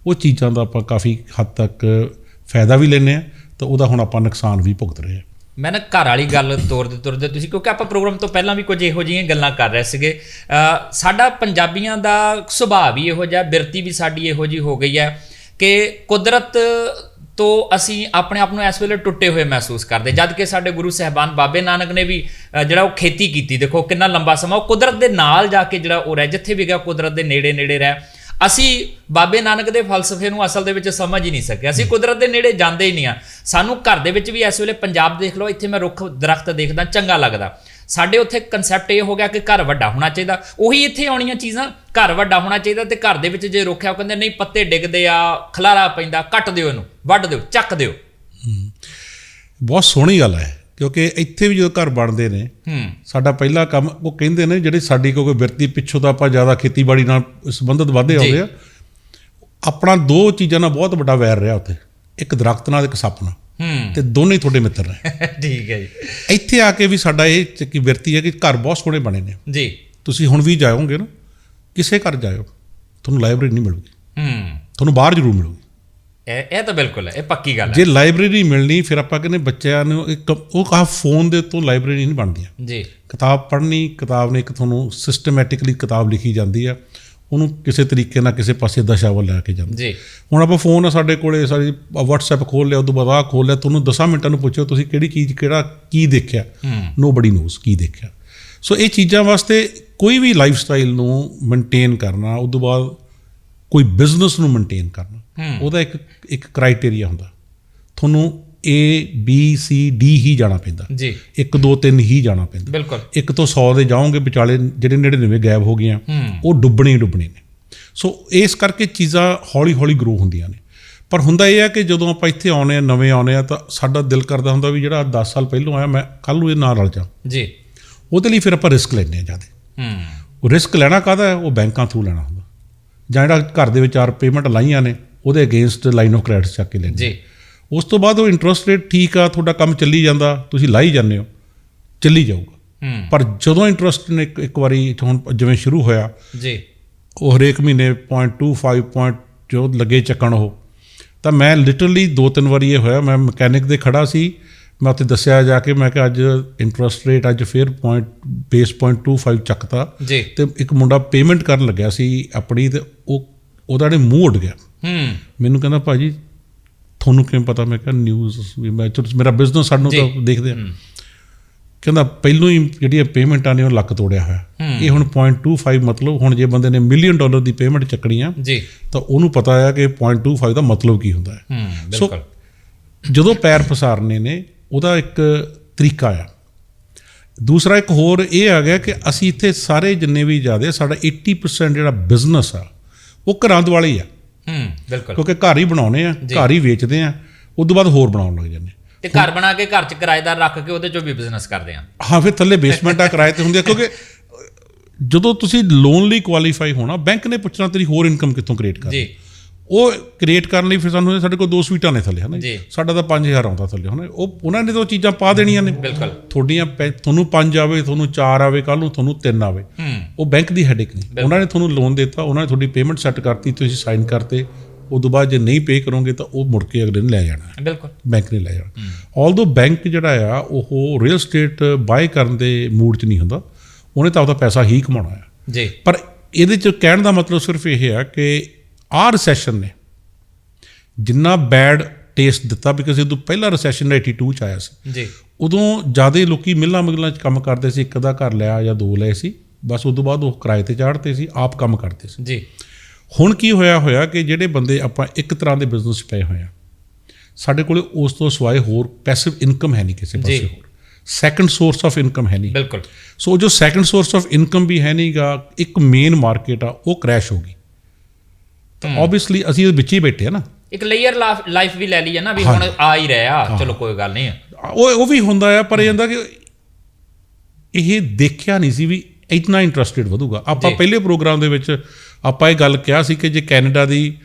ਉਹ ਚੀਜ਼ਾਂ ਦਾ ਆਪਾਂ ਕਾਫੀ ਹੱਦ ਤੱਕ ਫਾਇਦਾ ਵੀ ਲੈਂਦੇ ਆ ਤਾਂ ਉਹਦਾ ਹੁਣ ਆਪਾਂ ਨੁਕਸਾਨ ਵੀ ਭੁਗਤ ਰਹੇ ਆ। ਮੈਂ ਨਾ ਘਰ ਵਾਲੀ ਗੱਲ ਤੋਰਦੇ ਤੁਰਦੇ ਤੁਸੀਂ, ਕਿਉਂਕਿ ਆਪਾਂ ਪ੍ਰੋਗਰਾਮ ਤੋਂ ਪਹਿਲਾਂ ਵੀ ਕੁਝ ਇਹੋ ਜਿਹੀਆਂ ਗੱਲਾਂ ਕਰ ਰਹੇ ਸੀਗੇ। ਸਾਡਾ ਪੰਜਾਬੀਆਂ ਦਾ ਸੁਭਾਅ ਵੀ ਇਹੋ ਜਿਹਾ, ਬਿਰਤੀ ਵੀ ਸਾਡੀ ਇਹੋ ਜਿਹੀ ਹੋ ਗਈ ਹੈ ਕਿ ਕੁਦਰਤ ਤੋਂ ਅਸੀਂ ਆਪਣੇ ਆਪ ਨੂੰ ਇਸ ਵੇਲੇ ਟੁੱਟੇ ਹੋਏ ਮਹਿਸੂਸ ਕਰਦੇ। ਜਦ ਕਿ ਸਾਡੇ ਗੁਰੂ ਸਹਿਬਾਨ ਬਾਬੇ ਨਾਨਕ ਨੇ ਵੀ ਜਿਹੜਾ ਉਹ ਖੇਤੀ ਕੀਤੀ, ਦੇਖੋ ਕਿੰਨਾ ਲੰਬਾ ਸਮਾਂ, ਉਹ ਕੁਦਰਤ ਦੇ ਨਾਲ ਜਾ ਕੇ ਜਿਹੜਾ ਉਹ ਰਹਿ, ਜਿੱਥੇ ਵੀ ਗਿਆ ਕੁਦਰਤ ਦੇ ਨੇੜੇ ਨੇੜੇ ਰਹਿ। ਅਸੀਂ ਬਾਬੇ ਨਾਨਕ ਦੇ ਫਲਸਫੇ ਨੂੰ ਅਸਲ ਦੇ ਵਿੱਚ ਸਮਝ ਹੀ ਨਹੀਂ ਸਕੇ ਅਸੀਂ ਕੁਦਰਤ ਦੇ ਨੇੜੇ ਜਾਂਦੇ ਹੀ ਨਹੀਂ ਆ। ਸਾਨੂੰ ਘਰ ਦੇ ਵਿੱਚ ਵੀ ਇਸ ਵੇਲੇ ਪੰਜਾਬ ਦੇਖ ਲਓ ਇੱਥੇ ਮੈਂ ਰੁੱਖ ਦਰਖਤ ਦੇਖਦਾ ਚੰਗਾ ਲੱਗਦਾ। ਸਾਡੇ ਉੱਥੇ ਕਨਸੈਪਟ ਇਹ ਹੋ ਗਿਆ ਕਿ ਘਰ ਵੱਡਾ ਹੋਣਾ ਚਾਹੀਦਾ। ਉਹੀ ਇੱਥੇ ਆਉਣੀਆਂ ਚੀਜ਼ਾਂ ਘਰ ਵੱਡਾ ਹੋਣਾ ਚਾਹੀਦਾ ਤੇ ਘਰ ਦੇ ਵਿੱਚ ਜੇ ਰੁੱਖ ਆ ਉਹ ਕਹਿੰਦੇ ਨਹੀਂ ਪੱਤੇ ਡਿੱਗਦੇ ਆ ਖਲਾਰਾ ਪੈਂਦਾ ਕੱਟ ਦਿਓ ਇਹਨੂੰ ਵੱਢ ਦਿਓ ਚੱਕ ਦਿਓ। ਬਹੁਤ ਸੋਹਣੀ ਗੱਲ ਹੈ। ਕਿਉਂਕਿ ਇੱਥੇ ਵੀ ਜਦੋਂ ਘਰ ਬਣਦੇ ਨੇ ਹੂੰ। ਸਾਡਾ ਪਹਿਲਾ ਕੰਮ ਉਹ ਕਹਿੰਦੇ ਨੇ ਜਿਹੜੇ ਸਾਡੀ ਕੋਈ ਬਿਰਤੀ ਪਿੱਛੋਂ ਤਾਂ ਆਪਾਂ ਜ਼ਿਆਦਾ ਖੇਤੀਬਾੜੀ ਨਾਲ ਸੰਬੰਧਿਤ ਵਾਧੇ ਆਉਂਦੇ ਆ। ਆਪਣਾ ਦੋ ਚੀਜ਼ਾਂ ਨਾਲ ਬਹੁਤ ਵੱਡਾ ਵੈਰ ਰਿਹਾ ਉੱਥੇ। ਇੱਕ ਦਰਖਤ ਨਾਲ ਇੱਕ ਸੱਪ ਨਾਲ। ਹੂੰ। ਤੇ ਦੋਨੇ ਤੁਹਾਡੇ ਮਿੱਤਰ ਨੇ। ਠੀਕ ਹੈ ਜੀ। ਇੱਥੇ ਆ ਕੇ ਵੀ ਸਾਡਾ ਇਹ ਚੱਕੀ ਬਿਰਤੀ ਹੈ ਕਿ ਘਰ ਬਹੁਤ ਸੋਹਣੇ ਬਣੇ ਨੇ। ਜੀ। ਤੁਸੀਂ ਹੁਣ ਵੀ ਜਾਓਗੇ ਨਾ ਕਿਸੇ ਘਰ ਜਾਇਓ ਤੁਹਾਨੂੰ ਲਾਇਬ੍ਰੇਰੀ ਨਹੀਂ ਮਿਲੂਗੀ। ਹੂੰ। ਤੁਹਾਨੂੰ ਬਾਹਰ ਜ਼ਰੂਰ ਮਿਲੂਗੀ। ਇਹ ਤਾਂ ਬਿਲਕੁਲ ਹੈ ਇਹ ਪੱਕੀ ਗੱਲ ਹੈ। ਜੇ ਲਾਇਬ੍ਰੇਰੀ ਮਿਲਣੀ ਫਿਰ ਆਪਾਂ ਕਹਿੰਦੇ ਬੱਚਿਆਂ ਨੂੰ ਇੱਕ ਉਹ ਕਹਾ ਫੋਨ ਦੇ ਤੋਂ ਲਾਇਬ੍ਰੇਰੀ ਨਹੀਂ ਬਣਦੀਆਂ। ਜੀ। ਕਿਤਾਬ ਪੜ੍ਹਨੀ ਕਿਤਾਬ ਨੇ ਇੱਕ ਤੁਹਾਨੂੰ ਸਿਸਟਮੈਟਿਕਲੀ ਕਿਤਾਬ ਲਿਖੀ ਜਾਂਦੀ ਆ। ਉਹਨੂੰ ਕਿਸੇ ਤਰੀਕੇ ਨਾਲ ਕਿਸੇ ਪਾਸੇ ਦਸ਼ਾ ਵੱਲ ਲੈ ਕੇ ਜਾਂਦੀ। ਜੀ। ਹੁਣ ਆਪਾਂ ਫੋਨ ਆ ਸਾਡੇ ਕੋਲੇ ਸਾਡੀ WhatsApp ਖੋਲ ਲਿਆ ਉਦੋਂ ਬਾਅਦ ਆਹ ਖੋਲ ਲਿਆ ਤੁਹਾਨੂੰ 10 ਮਿੰਟਾਂ ਨੂੰ ਪੁੱਛੋ ਤੁਸੀਂ ਕਿਹੜੀ ਚੀਜ਼ ਕਿਹੜਾ ਕੀ ਦੇਖਿਆ। ਨੋਬਡੀ ਨੋਸ ਕੀ ਦੇਖਿਆ। ਸੋ ਇਹ ਚੀਜ਼ਾਂ ਵਾਸਤੇ ਕੋਈ ਵੀ ਲਾਈਫ ਸਟਾਈਲ ਨੂੰ ਮੇਨਟੇਨ ਕਰਨਾ ਉਦੋਂ ਬਾਅਦ ਕੋਈ ਬਿਜ਼ਨਸ ਨੂੰ ਮੇਨਟੇਨ ਕਰਨਾ ਉਹਦਾ ਇੱਕ ਇੱਕ ਕ੍ਰਾਈਟੇਰੀਆ ਹੁੰਦਾ। ਤੁਹਾਨੂੰ A B C D ਹੀ ਜਾਣਾ ਪੈਂਦਾ। ਜੀ। 1 2 3 ਹੀ ਜਾਣਾ ਪੈਂਦਾ। ਬਿਲਕੁਲ। ਇੱਕ ਤੋਂ 100 ਦੇ ਜਾਓਗੇ ਵਿਚਾਲੇ ਜਿਹੜੇ 99 ਗਾਇਬ ਹੋ ਗਈਆਂ ਉਹ ਡੁੱਬਣੇ ਹੀ ਡੁੱਬਣੇ ਨੇ। ਸੋ ਇਸ ਕਰਕੇ ਚੀਜ਼ਾਂ ਹੌਲੀ ਹੌਲੀ ਗਰੋ ਹੁੰਦੀਆਂ ਨੇ। ਪਰ ਹੁੰਦਾ ਇਹ ਹੈ ਕਿ ਜਦੋਂ ਆਪਾਂ ਇੱਥੇ ਆਉਨੇ ਆ ਨਵੇਂ ਆਉਨੇ ਆ ਤਾਂ ਸਾਡਾ ਦਿਲ ਕਰਦਾ ਹੁੰਦਾ ਵੀ ਜਿਹੜਾ 10 ਸਾਲ ਪਹਿਲਾਂ ਆਇਆ ਮੈਂ ਕੱਲ ਨੂੰ ਇਹ ਨਾਲ ਰਲ ਜਾ ਜੀ। ਉਹਦੇ ਲਈ ਫਿਰ ਆਪਾਂ ਰਿਸਕ ਲੈਂਦੇ ਆ ਜ਼ਿਆਦਾ। ਹੂੰ। ਉਹ ਰਿਸਕ ਲੈਣਾ ਕਾਹਦਾ ਹੈ? ਉਹ ਬੈਂਕਾਂ ਥਰੂ ਲੈਣਾ ਹੁੰਦਾ। ਜਾਂ ਜਿਹੜਾ ਘਰ ਦੇ ਵਿੱਚ ਆਰ ਪੇਮੈਂਟ ਲਾਈਆਂ ਨੇ ਉਹਦੇ ਅਗੇਂਸਟ ਲਾਈਨ ਆਫ ਕ੍ਰੈਡਿਟ ਚੱਕ ਕੇ ਲੈਂਦੇ ਜੀ। ਉਸ ਤੋਂ ਬਾਅਦ ਉਹ ਇੰਟਰਸਟ ਰੇਟ ਠੀਕ ਆ ਤੁਹਾਡਾ ਕੰਮ ਚੱਲੀ ਜਾਂਦਾ ਤੁਸੀਂ ਲਾਈ ਜਾਂਦੇ ਹੋ ਚੱਲੀ ਜਾਊਗਾ। ਪਰ ਜਦੋਂ ਇੰਟਰਸਟ ਨੇ ਇੱਕ ਵਾਰੀ ਹੁਣ ਜਿਵੇਂ ਸ਼ੁਰੂ ਹੋਇਆ ਜੀ। ਉਹ ਹਰੇਕ ਮਹੀਨੇ 0.25 ਪੁਆਇੰਟ ਜੋ ਲੱਗੇ ਚੱਕਣ ਉਹ ਤਾਂ ਮੈਂ ਲਿਟਰਲੀ ਦੋ ਤਿੰਨ ਵਾਰੀ ਇਹ ਹੋਇਆ ਮੈਂ ਮਕੈਨਿਕ ਦੇ ਖੜਾ ਸੀ ਮੈਂ ਉੱਥੇ ਦੱਸਿਆ ਜਾ ਕੇ ਮੈਂ ਕਿ ਅੱਜ ਇੰਟਰਸਟ ਰੇਟ ਅੱਜ ਫਿਰ ਪੁਆਇੰਟ ਬੇਸ 0.25 ਚੱਕਤਾ ਜੀ। ਤੇ ਇੱਕ ਮੁੰਡਾ ਪੇਮੈਂਟ ਕਰਨ ਲੱਗਿਆ ਸੀ ਆਪਣੀ ਤੇ ਉਹਦਾ ਨੇ ਮੂੰਹ ਉੱਡ ਗਿਆ। ਹੂੰ। ਮੈਨੂੰ ਕਹਿੰਦਾ ਭਾਜੀ ਤੁਹਾਨੂੰ ਕਿਵੇਂ ਪਤਾ? ਮੈਂ ਕਿਹਾ ਨਿਊਜ਼ ਵੀ ਮੈਂ ਚਲੋ ਮੇਰਾ ਬਿਜ਼ਨਸ ਸਾਨੂੰ। ਤਾਂ ਦੇਖਦੇ ਆ। ਕਹਿੰਦਾ ਪਹਿਲੋਂ ਹੀ ਜਿਹੜੀ ਪੇਮੈਂਟਾਂ ਨੇ ਉਹ ਲੱਕ ਤੋੜਿਆ ਹੋਇਆ। ਇਹ ਹੁਣ 0.25 ਮਤਲਬ ਹੁਣ ਜੇ ਬੰਦੇ ਨੇ ਮਿਲੀਅਨ ਡਾਲਰ ਦੀ ਪੇਮੈਂਟ ਚੱਕਣੀ ਆ ਜੀ। ਤਾਂ ਉਹਨੂੰ ਪਤਾ ਆ ਕਿ 0.25 ਦਾ ਮਤਲਬ ਕੀ ਹੁੰਦਾ ਹੈ। ਹੂੰ ਸੋ ਬਿਲਕੁਲ। ਜਦੋਂ ਪੈਰ ਪਸਾਰਨੇ ਨੇ ਉਹਦਾ ਇੱਕ ਤਰੀਕਾ ਆ। ਦੂਸਰਾ ਇੱਕ ਹੋਰ ਇਹ ਆ ਗਿਆ ਕਿ ਅਸੀਂ ਇੱਥੇ ਸਾਰੇ ਜਿੰਨੇ ਵੀ ਜਾਦੇ ਸਾਡਾ 80% ਜਿਹੜਾ ਬਿਜ਼ਨਸ ਆ ਉਹ ਘਰਾਂ ਦੁਆਲੇ ਹੀ ਆ। ਹੂੰ ਬਿਲਕੁਲ। ਕਿਉਂਕਿ ਘਰ ਹੀ ਬਣਾਉਨੇ ਆ ਘਰ ਹੀ ਵੇਚਦੇ ਆ ਉਸ ਤੋਂ ਬਾਅਦ ਹੋਰ ਬਣਾਉਣ ਲੱਗ ਜਾਂਦੇ। ਤੇ ਘਰ ਬਣਾ ਕੇ ਘਰ 'ਚ ਕਿਰਾਏਦਾਰ ਰੱਖ ਕੇ ਉਹਦੇ 'ਚੋਂ ਵੀ ਬਿਜ਼ਨਸ ਕਰਦੇ ਆ। ਹਾਂ ਫਿਰ ਥੱਲੇ ਬੇਸਮੈਂਟ ਆ ਕਿਰਾਏ ਤੇ ਹੁੰਦੇ ਆ ਕਿਉਂਕਿ ਜਦੋਂ ਤੁਸੀਂ ਲੋਨ ਲਈ ਕੁਆਲੀਫਾਈ ਹੋਣਾ ਬੈਂਕ ਨੇ ਪੁੱਛਣਾ ਤੇਰੀ ਹੋਰ ਇਨਕਮ ਕਿੱਥੋਂ ਕ੍ਰੀਏਟ ਕਰ ਜੀ। ਉਹ ਕ੍ਰੀਏਟ ਕਰਨ ਲਈ ਫਿਰ ਸਾਨੂੰ ਸਾਡੇ ਕੋਲ ਦੋ ਸਵੀਟਾਂ ਨੇ ਥੱਲੇ ਹਨਾ। ਸਾਡਾ ਤਾਂ 5000 ਆਉਂਦਾ ਥੱਲੇ ਹਨਾ? ਉਹ ਉਹਨਾਂ ਨੇ ਤਾਂ ਉਹ ਚੀਜ਼ਾਂ ਪਾ ਦੇਣੀਆਂ ਨੇ। ਬਿਲਕੁਲ। ਤੁਹਾਡੀਆਂ ਤੁਹਾਨੂੰ 5 ਆਵੇ ਤੁਹਾਨੂੰ 4 ਆਵੇ ਕੱਲ ਨੂੰ ਤੁਹਾਨੂੰ 3 ਆਵੇ। ਉਹ ਬੈਂਕ ਦੀ ਹੈਡੇਕ ਨਹੀਂ ਉਹਨਾਂ ਨੇ ਤੁਹਾਨੂੰ ਲੋਨ ਦਿੱਤਾ ਉਹਨਾਂ ਨੇ ਤੁਹਾਡੀ ਪੇਮੈਂਟ ਸੈੱਟ ਕਰਤੀ ਤੁਸੀਂ ਸਾਈਨ ਕਰਤੇ। ਉਦੋਂ ਬਾਅਦ ਜੇ ਨਹੀਂ ਪੇ ਕਰੋਗੇ ਤਾਂ ਉਹ ਮੁੜ ਕੇ ਅਗਲੇ ਨੇ ਲੈ ਜਾਣਾ। ਬਿਲਕੁਲ। ਬੈਂਕ ਨੇ ਲੈ ਜਾਣਾ। ਆਲਦੋ ਬੈਂਕ ਜਿਹੜਾ ਆ ਉਹ ਰੀਅਲ ਸਟੇਟ ਬਾਏ ਕਰਨ ਦੇ ਮੂਡ 'ਚ ਨਹੀਂ ਹੁੰਦਾ ਉਹਨੇ ਤਾਂ ਆਪਦਾ ਪੈਸਾ ਹੀ ਕਮਾਉਣਾ ਆ। ਜੀ। ਪਰ ਇਹਦੇ 'ਚ ਕਹਿਣ ਦਾ ਮਤਲਬ ਸਿਰਫ ਇਹ ਆ ਕਿ ਆਹ ਰੈਸੈਸ਼ਨ ਨੇ ਜਿੰਨਾ ਬੈਡ ਟੇਸਟ ਦਿੱਤਾ ਬਿਕਾਜ਼ ਇਹ ਤੋਂ ਪਹਿਲਾ ਰੈਸੈਸ਼ਨ 82 ਚ ਆਇਆ ਸੀ। ਜੀ। ਉਦੋਂ ਜ਼ਿਆਦਾ ਲੋਕੀ ਮਿੱਲਾਂ ਮਿੱਲਾਂ 'ਚ ਕੰਮ ਕਰਦੇ ਸੀ ਇੱਕ ਦਾ ਘਰ ਲਿਆ ਜਾਂ ਦੋ ਲਏ ਸੀ ਬਸ ਉਦੋਂ ਬਾਅਦ ਉਹ ਕਿਰਾਏ ਤੇ ਚਾੜਦੇ ਸੀ ਆਪ ਕੰਮ ਕਰਦੇ ਸੀ। ਜੀ। ਹੁਣ ਕੀ ਹੋਇਆ ਹੋਇਆ ਕਿ ਜਿਹੜੇ ਬੰਦੇ ਆਪਾਂ ਇੱਕ ਤਰ੍ਹਾਂ ਦੇ ਬਿਜ਼ਨਸ ਪਏ ਹੋਏ ਆ ਸਾਡੇ ਕੋਲੇ ਉਸ ਤੋਂ ਸਿਵਾਏ ਹੋਰ ਪੈਸਿਵ ਇਨਕਮ ਹੈ ਨਹੀਂ ਕਿਸੇ ਪਾਸੇ। ਹੋਰ। ਸੈਕੰਡ ਸੋਰਸ ਆਫ ਇਨਕਮ ਹੈ ਨਹੀਂ। ਬਿਲਕੁਲ। ਸੋ ਜੋ ਸੈਕੰਡ ਸੋਰਸ ਆਫ ਇਨਕਮ ਵੀ ਹੈ ਨਹੀਂਗਾ ਇੱਕ ਮੇਨ ਮਾਰਕੀਟ ਆ ਉਹ ਕ੍ਰੈਸ਼ ਹੋ ਗਈ। ਤਾਂ ਆਬਵੀਅਸਲੀ ਅਸੀਂ ਵਿੱਚ ਹੀ ਬੈਠੇ ਆ ਨਾ। ਇੱਕ ਲੇਅਰ ਲਾਈਫ ਵੀ ਲੈ ਲਈ ਹੈ ਨਾ ਵੀ ਹੁਣ ਆ ਹੀ ਰਿਹਾ। ਚਲੋ ਕੋਈ ਗੱਲ ਨਹੀਂ ਉਹ ਉਹ ਵੀ ਹੁੰਦਾ ਆ ਪਰ ਇਹ ਹੁੰਦਾ ਕਿ ਇਹ ਦੇਖਿਆ ਨਹੀਂ ਸੀ ਵੀ ਇਤਨਾ ਇੰਟਰਸਟਿਡ ਵਧੂਗਾ। ਆਪਾਂ। ਪਹਿਲੇ ਪ੍ਰੋਗਰਾਮ ਦੇ ਵਿੱਚ ਆਪਾਂ ਇਹ ਗੱਲ ਕਿਹਾ ਸੀ ਕਿ ਜੇ ਕੈਨੇਡਾ ਦੀ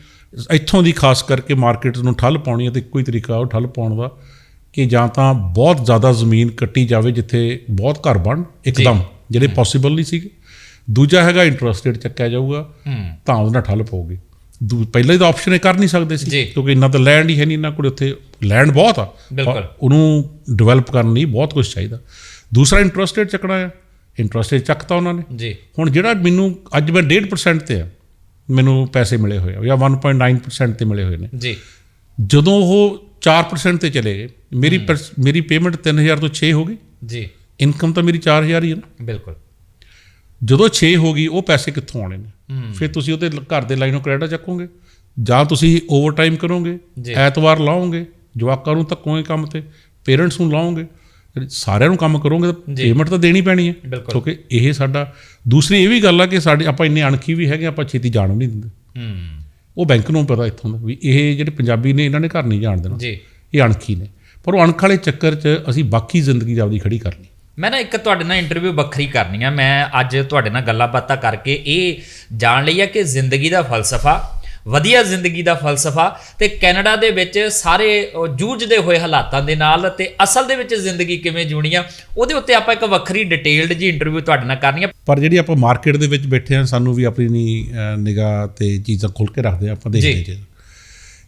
ਇੱਥੋਂ ਦੀ ਖਾਸ ਕਰਕੇ ਮਾਰਕੀਟ ਨੂੰ ਠੱਲ ਪਾਉਣੀ ਹੈ ਤੇ ਹੀ ਤਰੀਕਾ ਉਹ ਠੱਲ ਪਾਉਣ ਦਾ ਕਿ ਜਾਂ ਤਾਂ ਬਹੁਤ ਜ਼ਿਆਦਾ ਜ਼ਮੀਨ ਕੱਟੀ ਜਾਵੇ ਜਿੱਥੇ ਬਹੁਤ ਘਰ ਬਣ ਇੱਕਦਮ ਜਿਹੜੇ ਪੋਸੀਬਲ ਨਹੀਂ ਸੀਗੇ। ਦੂਜਾ ਹੈਗਾ ਇੰਟਰਸਟ ਰੇਟ ਚੱਕਿਆ ਜਾਊਗਾ ਤਾਂ ਉਹਦੇ ਠੱਲ ਪਊਗੀ। ਦੂ- ਪਹਿਲਾਂ ਹੀ ਤਾਂ ਆਪਸ਼ਨ ਇਹ ਕਰ ਨਹੀਂ ਸਕਦੇ ਸੀ। ਕਿਉਂਕਿ ਇੰਨਾ ਤਾਂ ਲੈਂਡ ਹੀ ਹੈ ਨਹੀਂ ਇਹਨਾਂ ਕੋਲ ਉੱਥੇ ਲੈਂਡ ਬਹੁਤ ਆ। ਬਿਲਕੁਲ। ਉਹਨੂੰ ਡਿਵੈਲਪ ਕਰਨ ਲਈ ਬਹੁਤ ਕੁਝ ਚਾਹੀਦਾ। ਦੂਸਰਾ ਇੰਟਰਸਟ ਰੇਟ ਚੱਕਣਾ ਆ। ਇੰਟਰਸਟ ਰੇਟ ਚੱਕਤਾ ਉਹਨਾਂ ਨੇ। ਜੀ। ਹੁਣ ਜਿਹੜਾ ਮੈਨੂੰ ਅੱਜ ਮੈਂ 1.5% ਤੇ ਆ ਮੈਨੂੰ ਪੈਸੇ ਮਿਲੇ ਹੋਏ ਆ ਜਾਂ 1.9% ਤੇ ਮਿਲੇ ਹੋਏ ਨੇ। ਜੀ। ਜਦੋਂ ਉਹ 4% ਤੇ ਚਲੇ ਗਏ ਮੇਰੀ ਮੇਰੀ ਪੇਮੈਂਟ 3000 ਤੋਂ 6 ਹੋ ਗਈ। ਜੀ। ਇਨਕਮ ਤਾਂ ਮੇਰੀ 4000 ਹੀ ਹੈ ਨਾ। ਬਿਲਕੁਲ। ਜਦੋਂ 6 ਹੋ ਗਈ ਉਹ ਪੈਸੇ ਕਿੱਥੋਂ ਆਉਣੇ ਨੇ? ਫਿਰ ਤੁਸੀਂ ਉਹਦੇ ਘਰ ਦੇ ਲਾਈਨੋਂ ਕ੍ਰੈਡਿਟ ਚੱਕੋਗੇ। ਜਾਂ ਤੁਸੀਂ ਓਵਰਟਾਈਮ ਕਰੋਗੇ। ਐਤਵਾਰ ਲਾਓਗੇ ਜਵਾਕਾਂ ਨੂੰ ਧੱਕੋਗੇ ਕੰਮ ਤੇ ਪੇਰੈਂਟਸ ਨੂੰ ਲਾਓਗੇ ਸਾਰਿਆਂ ਨੂੰ ਕੰਮ ਕਰੋਗੇ ਤਾਂ। ਪੇਮੈਂਟ ਤਾਂ ਦੇਣੀ ਪੈਣੀ ਹੈ। ਕਿਉਂਕਿ ਇਹ ਸਾਡਾ ਦੂਸਰੀ ਇਹ ਵੀ ਗੱਲ ਆ ਕਿ ਸਾਡੇ ਆਪਾਂ ਇੰਨੇ ਅਣਖੀ ਵੀ ਹੈਗੇ ਆਪਾਂ ਛੇਤੀ ਜਾਣ ਨਹੀਂ ਦਿੰਦੇ। ਹੂੰ। ਉਹ ਬੈਂਕ ਨੂੰ ਪਤਾ ਇੱਥੋਂ ਦਾ ਵੀ ਇਹ ਜਿਹੜੇ ਪੰਜਾਬੀ ਨੇ ਇਹਨਾਂ ਨੇ ਘਰ ਨਹੀਂ ਜਾਣ ਦੇਣਾ। ਜੀ। ਇਹ ਅਣਖੀ ਨੇ। ਪਰ ਉਹ ਅਣਖ ਵਾਲੇ ਚੱਕਰ 'ਚ ਅਸੀਂ ਬਾਕੀ ਜ਼ਿੰਦਗੀ ਆਪਦੀ ਖੜੀ ਕਰਨੀ ਮੈਂ ਨਾ ਇੱਕ ਤੁਹਾਡੇ ਨਾਲ ਇੰਟਰਵਿਊ ਵੱਖਰੀ ਕਰਨੀ ਆ। ਮੈਂ ਅੱਜ ਤੁਹਾਡੇ ਨਾਲ ਗੱਲਾਂ ਬਾਤਾਂ ਕਰਕੇ ਇਹ ਜਾਣ ਲਈ ਆ ਕਿ ਜ਼ਿੰਦਗੀ ਦਾ ਫਲਸਫਾ ਵਧੀਆ ਜ਼ਿੰਦਗੀ ਦਾ ਫਲਸਫਾ ਤੇ ਕੈਨੇਡਾ ਦੇ ਵਿੱਚ ਸਾਰੇ ਜੂਝਦੇ ਹੋਏ ਹਾਲਾਤਾਂ ਦੇ ਨਾਲ ਤੇ ਅਸਲ ਦੇ ਵਿੱਚ ਜ਼ਿੰਦਗੀ ਕਿਵੇਂ ਜੂਣੀ ਆ ਉਹਦੇ ਉੱਤੇ ਆਪਾਂ ਇੱਕ ਵੱਖਰੀ ਡਿਟੇਲਡ ਜੀ ਇੰਟਰਵਿਊ ਤੁਹਾਡੇ ਨਾਲ ਕਰਨੀ ਆ। ਪਰ ਜਿਹੜੀ ਆਪਾਂ ਮਾਰਕੀਟ ਦੇ ਵਿੱਚ ਬੈਠੇ ਆ ਸਾਨੂੰ ਵੀ ਆਪਣੀ ਨਿਗਾਹ ਤੇ ਚੀਜ਼ਾਂ ਖੋਲ ਕੇ ਰੱਖਦੇ ਆ ਆਪਾਂ ਦੇਖਦੇ ਜੀ।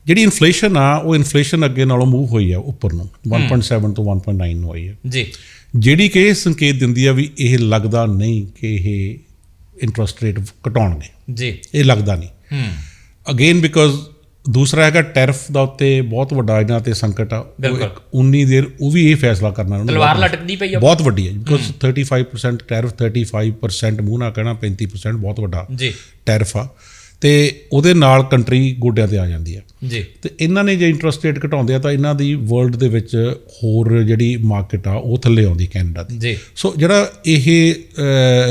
ਜਿਹੜੀ ਇਨਫਲੇਸ਼ਨ ਆ ਉਹ ਇਨਫਲੇਸ਼ਨ ਅੱਗੇ ਨਾਲੋਂ ਮੂਵ ਹੋਈ ਆ ਉੱਪਰ ਨੂੰ। 1.7 ਤੋਂ 1.9 ਨੂੰ ਹੋਈ ਆ। ਜੀ। ਜਿਹੜੀ ਕਿ ਇਹ ਸੰਕੇਤ ਦਿੰਦੀ ਆ ਵੀ ਇਹ ਲੱਗਦਾ ਨਹੀਂ ਕਿ ਇਹ ਇੰਟਰਸਟ ਰੇਟ ਘਟਾਉਣਗੇ। ਜੀ। ਇਹ ਲੱਗਦਾ ਨਹੀਂ। ਹੂੰ। ਅਗੇਨ ਬਿਕੋਜ਼ ਦੂਸਰਾ ਹੈਗਾ ਟੈਰਿਫ ਦਾ ਉੱਤੇ ਬਹੁਤ ਵੱਡਾ ਇਹਨਾਂ ਤੇ ਸੰਕਟ ਆ। ਉਹ ਬਿਲਕੁਲ। ਇੱਕ 19 ਦੇਰ ਉਹ ਵੀ ਇਹ ਫੈਸਲਾ ਕਰਨਾ ਉਹਨਾਂ ਨੇ ਤਲਵਾਰ ਬਹੁਤ- ਲਟਕਦੀ ਪਈ ਆ। ਬਹੁਤ ਵੱਡੀ ਹੈ। ਬਿਕੋਜ਼ 35% ਟੈਰਿਫ 35% ਮੂੰਹ ਨਾ ਕਹਿਣਾ 35% ਬਹੁਤ ਵੱਡਾ ਜੀ। ਟੈਰਿਫ ਆ। ਤੇ ਉਹਦੇ ਨਾਲ ਕੰਟਰੀ ਗੋਡਿਆਂ ਤੇ ਆ ਜਾਂਦੀ ਆ ਜੀ। ਤੇ ਇਹਨਾਂ ਨੇ ਜੇ ਇੰਟਰਸਟ ਰੇਟ ਘਟਾਉਂਦੇ ਆ ਤਾਂ ਇਹਨਾਂ ਦੀ ਵਰਲਡ ਦੇ ਵਿੱਚ ਹੋਰ ਜਿਹੜੀ ਮਾਰਕੀਟ ਆ ਉਹ ਥੱਲੇ ਆਉਂਦੀ ਕੈਨੇਡਾ ਦੀ। ਜੀ। ਸੋ ਜਿਹੜਾ ਇਹ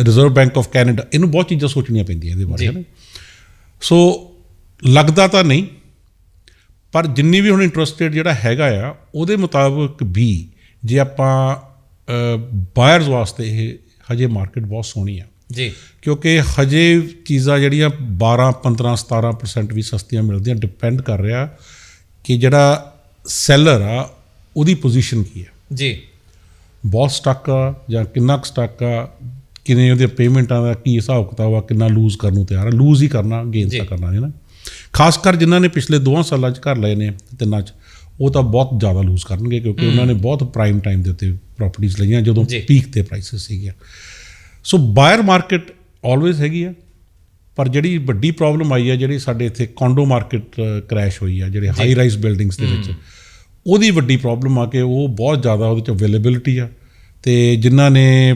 ਰਿਜ਼ਰਵ ਬੈਂਕ ਆਫ ਕੈਨੇਡਾ ਇਹਨੂੰ ਬਹੁਤ ਚੀਜ਼ਾਂ ਸੋਚਣੀਆਂ ਪੈਂਦੀਆਂ ਇਹਦੇ ਬਾਰੇ। ਹਨਾ? ਸੋ ਲੱਗਦਾ ਤਾਂ ਨਹੀਂ ਪਰ ਜਿੰਨੀ ਵੀ ਹੁਣ ਇੰਟਰਸਟ ਰੇਟ ਜਿਹੜਾ ਹੈਗਾ ਆ ਉਹਦੇ ਮੁਤਾਬਕ ਵੀ ਜੇ ਆਪਾਂ ਬਾਇਰਸ ਵਾਸਤੇ ਇਹ ਹਜੇ ਮਾਰਕੀਟ ਬਹੁਤ ਸੋਹਣੀ ਆ। ਜੀ। ਕਿਉਂਕਿ ਹਜੇ ਚੀਜ਼ਾਂ ਜਿਹੜੀਆਂ 12 15 17% ਵੀ ਸਸਤੀਆਂ ਮਿਲਦੀਆਂ ਡਿਪੈਂਡ ਕਰ ਰਿਹਾ ਕਿ ਜਿਹੜਾ ਸੈਲਰ ਆ ਉਹਦੀ ਪੋਜੀਸ਼ਨ ਕੀ ਹੈ। ਜੀ। ਬਹੁਤ ਸਟਾਕ ਆ ਜਾਂ ਕਿੰਨਾ ਕੁ ਸਟਾਕ ਆ ਕਿੰਨੇ ਉਹਦੇ ਪੇਮੈਂਟਾਂ ਦਾ ਕੀ ਹਿਸਾਬ ਕਿਤਾਬ ਆ ਕਿੰਨਾ ਲੂਜ਼ ਕਰਨ ਨੂੰ ਤਿਆਰ ਆ। ਲੂਜ਼ ਹੀ ਕਰਨਾ ਗੇਨ ਜੀ। ਤਾਂ ਕਰਨਾ ਹੈ ਨਾ। ਖਾਸ ਕਰ ਜਿਨ੍ਹਾਂ ਨੇ ਪਿਛਲੇ 2 ਸਾਲਾਂ 'ਚ ਘਰ ਲਏ ਨੇ ਤਿੰਨਾਂ 'ਚ ਉਹ ਤਾਂ ਬਹੁਤ ਜ਼ਿਆਦਾ ਲੂਜ਼ ਕਰਨਗੇ ਕਿਉਂਕਿ ਉਹਨਾਂ ਨੇ ਬਹੁਤ ਪ੍ਰਾਈਮ ਟਾਈਮ ਦੇ ਉੱਤੇ ਪ੍ਰਾਪਰਟੀਆਂ ਲਈਆਂ ਜਦੋਂ। ਪੀਕ ਤੇ ਪ੍ਰਾਈਸਸ ਸੀਗੀਆਂ। ਸੋ ਬਾਇਰ ਮਾਰਕੀਟ ਆਲਵੇਜ਼ ਹੈਗੀ ਆ ਪਰ ਜਿਹੜੀ ਵੱਡੀ ਪ੍ਰੋਬਲਮ ਆਈ ਆ ਜਿਹੜੀ ਸਾਡੇ ਇੱਥੇ ਕੌਂਡੋ ਮਾਰਕੀਟ ਕ੍ਰੈਸ਼ ਹੋਈ ਆ ਜਿਹੜੇ ਹਾਈ ਰਾਈਜ਼ ਬਿਲਡਿੰਗਸ ਦੇ ਵਿੱਚ। ਉਹਦੀ ਵੱਡੀ ਪ੍ਰੋਬਲਮ ਆ ਕਿ ਉਹ ਬਹੁਤ ਜ਼ਿਆਦਾ ਉਹਦੇ ਚ ਅਵੇਲੇਬਿਲਿਟੀ ਆ ਤੇ ਜਿਨ੍ਹਾਂ ਨੇ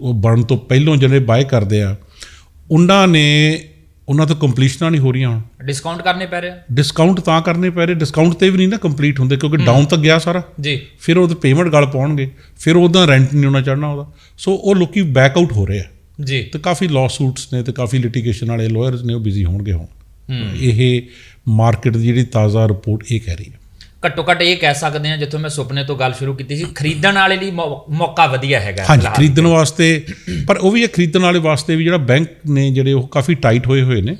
ਉਹ ਬਣਨ ਤੋਂ ਪਹਿਲਾਂ ਜਿਹੜੇ ਬਾਏ ਕਰਦੇ ਆ ਉਹਨਾਂ ਨੇ ਉਹਨਾਂ ਤੋਂ ਕੰਪਲੀਸ਼ਨਾਂ ਨਹੀਂ ਹੋ ਰਹੀਆਂ ਹੁਣ। ਡਿਸਕਾਊਂਟ ਕਰਨੇ ਪੈ ਰਿਹਾ ਡਿਸਕਾਊਂਟ ਤਾਂ ਕਰਨੇ ਪੈ ਰਹੇ ਡਿਸਕਾਊਂਟ ਤੇ ਵੀ ਨਹੀਂ ਨਾ ਕੰਪਲੀਟ ਹੁੰਦੇ ਕਿਉਂਕਿ ਡਾਊਨ ਤੱਕ ਗਿਆ ਸਾਰਾ। ਜੀ। ਫਿਰ ਉਹਦੇ ਪੇਮੈਂਟ ਗਲ ਪਾਉਣਗੇ ਫਿਰ ਉਹਦਾ ਰੈਂਟ ਨਹੀਂ ਹੋਣਾ ਚੜਨਾ ਉਹਦਾ। ਸੋ ਉਹ ਲੋਕੀ ਬੈਕ ਆਊਟ ਹੋ ਰਹੇ ਆ। ਜੀ। ਤੇ ਕਾਫੀ ਲਾਅ ਸੂਟਸ ਨੇ ਤੇ ਕਾਫੀ ਲਿਟੀਗੇਸ਼ਨ ਵਾਲੇ ਲਾਇਰਸ ਨੇ ਉਹ ਬਿਜ਼ੀ ਹੋਣਗੇ ਹੁਣ। ਇਹ ਮਾਰਕੀਟ ਦੀ ਜਿਹੜੀ ਤਾਜ਼ਾ ਰਿਪੋਰਟ ਇਹ ਕਹਿ ਰਹੀ ਹੈ। ਘੱਟੋ ਘੱਟ ਇਹ ਕਹਿ ਸਕਦੇ ਹਾਂ ਜਿੱਥੋਂ ਮੈਂ ਸੁਪਨੇ ਤੋਂ ਗੱਲ ਸ਼ੁਰੂ ਕੀਤੀ ਸੀ ਖਰੀਦਣ ਵਾਲੇ ਲਈ ਮੌਕਾ ਵਧੀਆ ਹੈਗਾ ਹਾਂਜੀ। ਖਰੀਦਣ ਵਾਸਤੇ ਪਰ ਉਹ ਵੀ ਇਹ ਖਰੀਦਣ ਵਾਲੇ ਵਾਸਤੇ ਵੀ ਜਿਹੜਾ ਬੈਂਕ ਨੇ ਜਿਹੜੇ ਉਹ ਕਾਫੀ ਟਾਈਟ ਹੋਏ ਹੋਏ ਨੇ।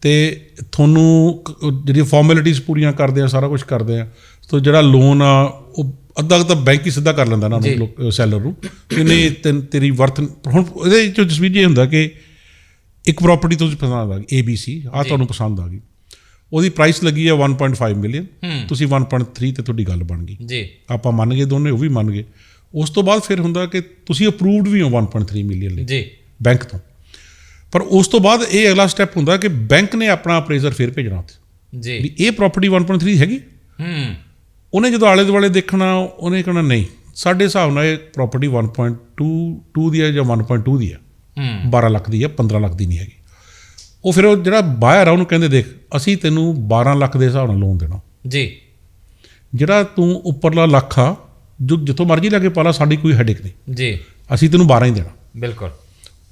ਤੇ ਤੁਹਾਨੂੰ ਜਿਹੜੀ ਫਾਰਮੈਲਿਟੀਆਂ ਪੂਰੀਆਂ ਕਰਦੇ ਆ ਸਾਰਾ ਕੁਝ ਕਰਦੇ ਆ ਤੋਂ ਜਿਹੜਾ ਲੋਨ ਆ ਉਹ ਅੱਧਾ ਤਾਂ ਬੈਂਕ ਹੀ ਸਿੱਧਾ ਕਰ ਲੈਂਦਾ ਨਾ। ਸੈਲਰ ਨੂੰ। ਕਿ ਨਹੀਂ ਤੈਨ- ਤੇਰੀ ਵਰਥ ਹੁਣ ਇਹਦੇ ਚ ਜਸਵੀਰ ਜੀ ਹੁੰਦਾ ਕਿ ਇੱਕ ਪ੍ਰਾਪਰਟੀ ਤੁਸੀਂ ਪਸੰਦ ਆ ਗਈ ABC ਆ ਤੁਹਾਨੂੰ ਪਸੰਦ ਆ ਗਈ। ਉਹਦੀ ਪ੍ਰਾਈਸ ਲੱਗੀ ਆ 1.5 ਮਿਲੀਅਨ ਤੁਸੀਂ 1.3 ਤੇ ਤੁਹਾਡੀ ਗੱਲ ਬਣ ਗਈ। ਜੀ। ਆਪਾਂ ਮੰਨ ਗਏ ਦੋਨੇ ਉਹ ਵੀ ਮੰਨ ਗਏ। ਉਸ ਤੋਂ ਬਾਅਦ ਫਿਰ ਹੁੰਦਾ ਕਿ ਤੁਸੀਂ ਅਪਰੂਵਡ ਵੀ ਹੋ 1.3 ਮਿਲੀਅਨ ਲਈ। ਜੀ। ਬੈਂਕ ਤੋਂ। ਪਰ ਉਸ ਤੋਂ ਬਾਅਦ ਇਹ ਅਗਲਾ ਸਟੈਪ ਹੁੰਦਾ ਕਿ ਬੈਂਕ ਨੇ ਆਪਣਾ ਅਪਰੇਜ਼ਰ ਫਿਰ ਭੇਜਣਾ ਉੱਥੇ। ਜੀ। ਵੀ ਇਹ ਪ੍ਰਾਪਰਟੀ 1.3 ਹੈਗੀ। ਹੂੰ। ਉਹਨੇ ਜਦੋਂ ਆਲੇ ਦੁਆਲੇ ਦੇਖਣਾ ਉਹਨੇ ਕਹਿਣਾ ਨਹੀਂ। ਸਾਡੇ ਹਿਸਾਬ ਨਾਲ ਇਹ ਪ੍ਰਾਪਰਟੀ 1.22 ਦੀ ਹੈ ਜਾਂ 1.2 ਦੀ ਹੈ। ਹੂੰ। 12 ਲੱਖ ਦੀ ਹੈ 15 ਲੱਖ ਦੀ ਨਹੀਂ ਹੈਗੀ। ਉਹ ਫਿਰ ਉਹ ਜਿਹੜਾ ਬਾਹਰ ਆ ਉਹਨੂੰ ਕਹਿੰਦੇ ਦੇਖ ਅਸੀਂ ਤੈਨੂੰ 12 ਲੱਖ ਦੇ ਹਿਸਾਬ ਨਾਲ ਲੋਨ ਦੇਣਾ। ਜੀ। ਜਿਹੜਾ ਤੂੰ ਉੱਪਰਲਾ ਲੱਖ ਆ ਜੋ ਜਿੱਥੋਂ ਮਰਜ਼ੀ ਲੈ ਕੇ ਪਾ ਲਾ ਸਾਡੀ ਕੋਈ ਹੈਡੇਕ ਨਹੀਂ। ਜੀ। ਅਸੀਂ ਤੈਨੂੰ 12 ਹੀ ਦੇਣਾ। ਬਿਲਕੁਲ।